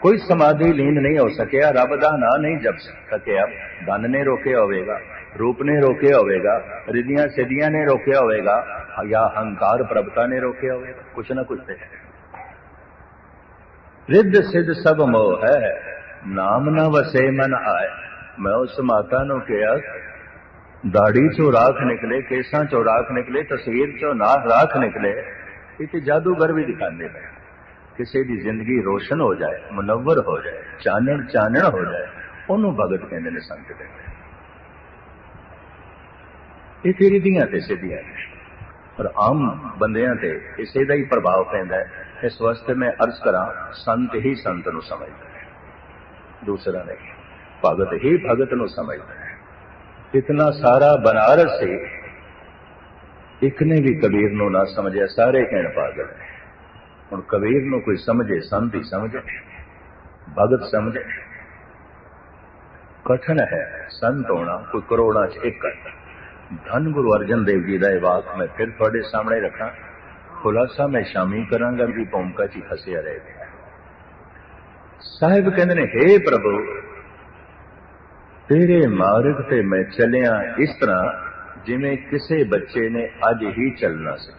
ਕੋਈ ਸਮਾਧੀ ਲੀਨ ਨਹੀਂ ਹੋ ਸਕਿਆ ਰੱਬ ਦਾ ਨਾਂ ਨਹੀਂ ਜਪ ਸਕਿਆ ਧਨ ਨੇ ਰੋਕਿਆ ਹੋਵੇਗਾ ਰੂਪ ਨੇ ਰੋਕਿਆ ਹੋਵੇਗਾ ਰਿਧੀਆਂ ਸਿੱਧੀਆਂ ਨੇ ਰੋਕਿਆ ਹੋਵੇਗਾ ਜਾਂ ਹੰਕਾਰ ਪ੍ਰਭਤਾ ਨੇ ਰੋਕਿਆ ਹੋਵੇਗਾ ਕੁਛ ਨਾ ਕੁਛ ਤੇ ਰਿੱਧ ਸਿੱਧ ਸਭ ਮੋਹ ਹੈ ਨਾਮ ਨਾ ਵਸੇ ਮਨ ਆਏ ਮੈਂ ਉਸ ਮਾਤਾ ਨੂੰ ਕਿਹਾ ਦਾੜੀ ਚੋਂ ਰਾਖ ਨਿਕਲੇ, ਕੇਸਾਂ ਚੋਂ ਰਾਖ ਨਿਕਲੇ, ਤਸਵੀਰ ਚੋਂ ਨਾ ਰਾਖ ਨਿਕਲੇ ਇਹ ਤੇ ਜਾਦੂਗਰ ਵੀ ਦਿਖਾਉਂਦੇ ਨੇ। ਕਿਸੇ ਦੀ ਜ਼ਿੰਦਗੀ ਰੋਸ਼ਨ ਹੋ ਜਾਏ, ਮੁਨਵਰ ਹੋ ਜਾਏ, ਚਾਨਣ ਚਾਨਣ ਹੋ ਜਾਏ, ਉਹਨੂੰ ਭਗਤ ਕਹਿੰਦੇ ਨੇ, ਸੰਤ ਦੇ ਇਹ ਤੇਰੀ ਦੀਆਂ ਤੇ ਸਿੱਧੀਆਂ ਨੇ। ਪਰ ਆਮ ਬੰਦਿਆਂ ਤੇ ਇਸੇ ਦਾ ਹੀ ਪ੍ਰਭਾਵ ਪੈਂਦਾ ਹੈ। ਇਸ ਵਾਸਤੇ ਮੈਂ ਅਰਜ਼ ਕਰਾਂ, ਸੰਤ ਹੀ ਸੰਤ ਨੂੰ ਸਮਝਦਾ ਹੈ। ਦੂਸਰਾ ਨਹੀਂ, ਭਗਤ ਹੀ ਭਗਤ ਨੂੰ ਸਮਝਦਾ ਹੈ। ਇਤਨਾ ਸਾਰਾ ਬਨਾਰਸ ਸੀ ਇੱਕ ਨੇ ਵੀ ਕਬੀਰ ਨੂੰ ਨਾ ਸਮਝਿਆ, ਸਾਰੇ ਕਹਿਣ ਪਾਗਲ ਹੈ ਹੁਣ ਕਬੀਰ ਨੂੰ ਕੋਈ ਸਮਝੇ, ਸੰਤ ਹੀ ਸਮਝੇ, ਭਗਤ ਸਮਝੇ। ਕਠਨ ਹੈ, ਸੰਤ ਹੋਣਾ ਕੋਈ ਕਰੋੜਾਂ ਚ ਇੱਕ ਹੈ। ਧੰਨ ਗੁਰੂ ਅਰਜਨ ਦੇਵ ਜੀ ਦਾ ਇਹ ਵਾਕ ਮੈਂ ਫਿਰ ਤੁਹਾਡੇ ਸਾਹਮਣੇ ਰੱਖਾਂ। ਖੁਲਾਸਾ ਮੈਂ ਸ਼ਾਮੀ ਕਰਾਂਗਾ, ਵੀ ਭੂਮਿਕਾ ਚ ਹੀ ਫਸਿਆ ਰਹੇ ਸਾਹਿਬ ਕਹਿੰਦੇ ਨੇ हे ਪ੍ਰਭੂ ਤੇਰੇ ਮਾਰਗ ਤੇ ਮੈਂ ਚੱਲਿਆ ਇਸ ਤਰ੍ਹਾਂ ਜਿਵੇਂ ਕਿਸੇ ਬੱਚੇ ਨੇ ਅੱਜ ਹੀ ਚੱਲਣਾ ਸੀ।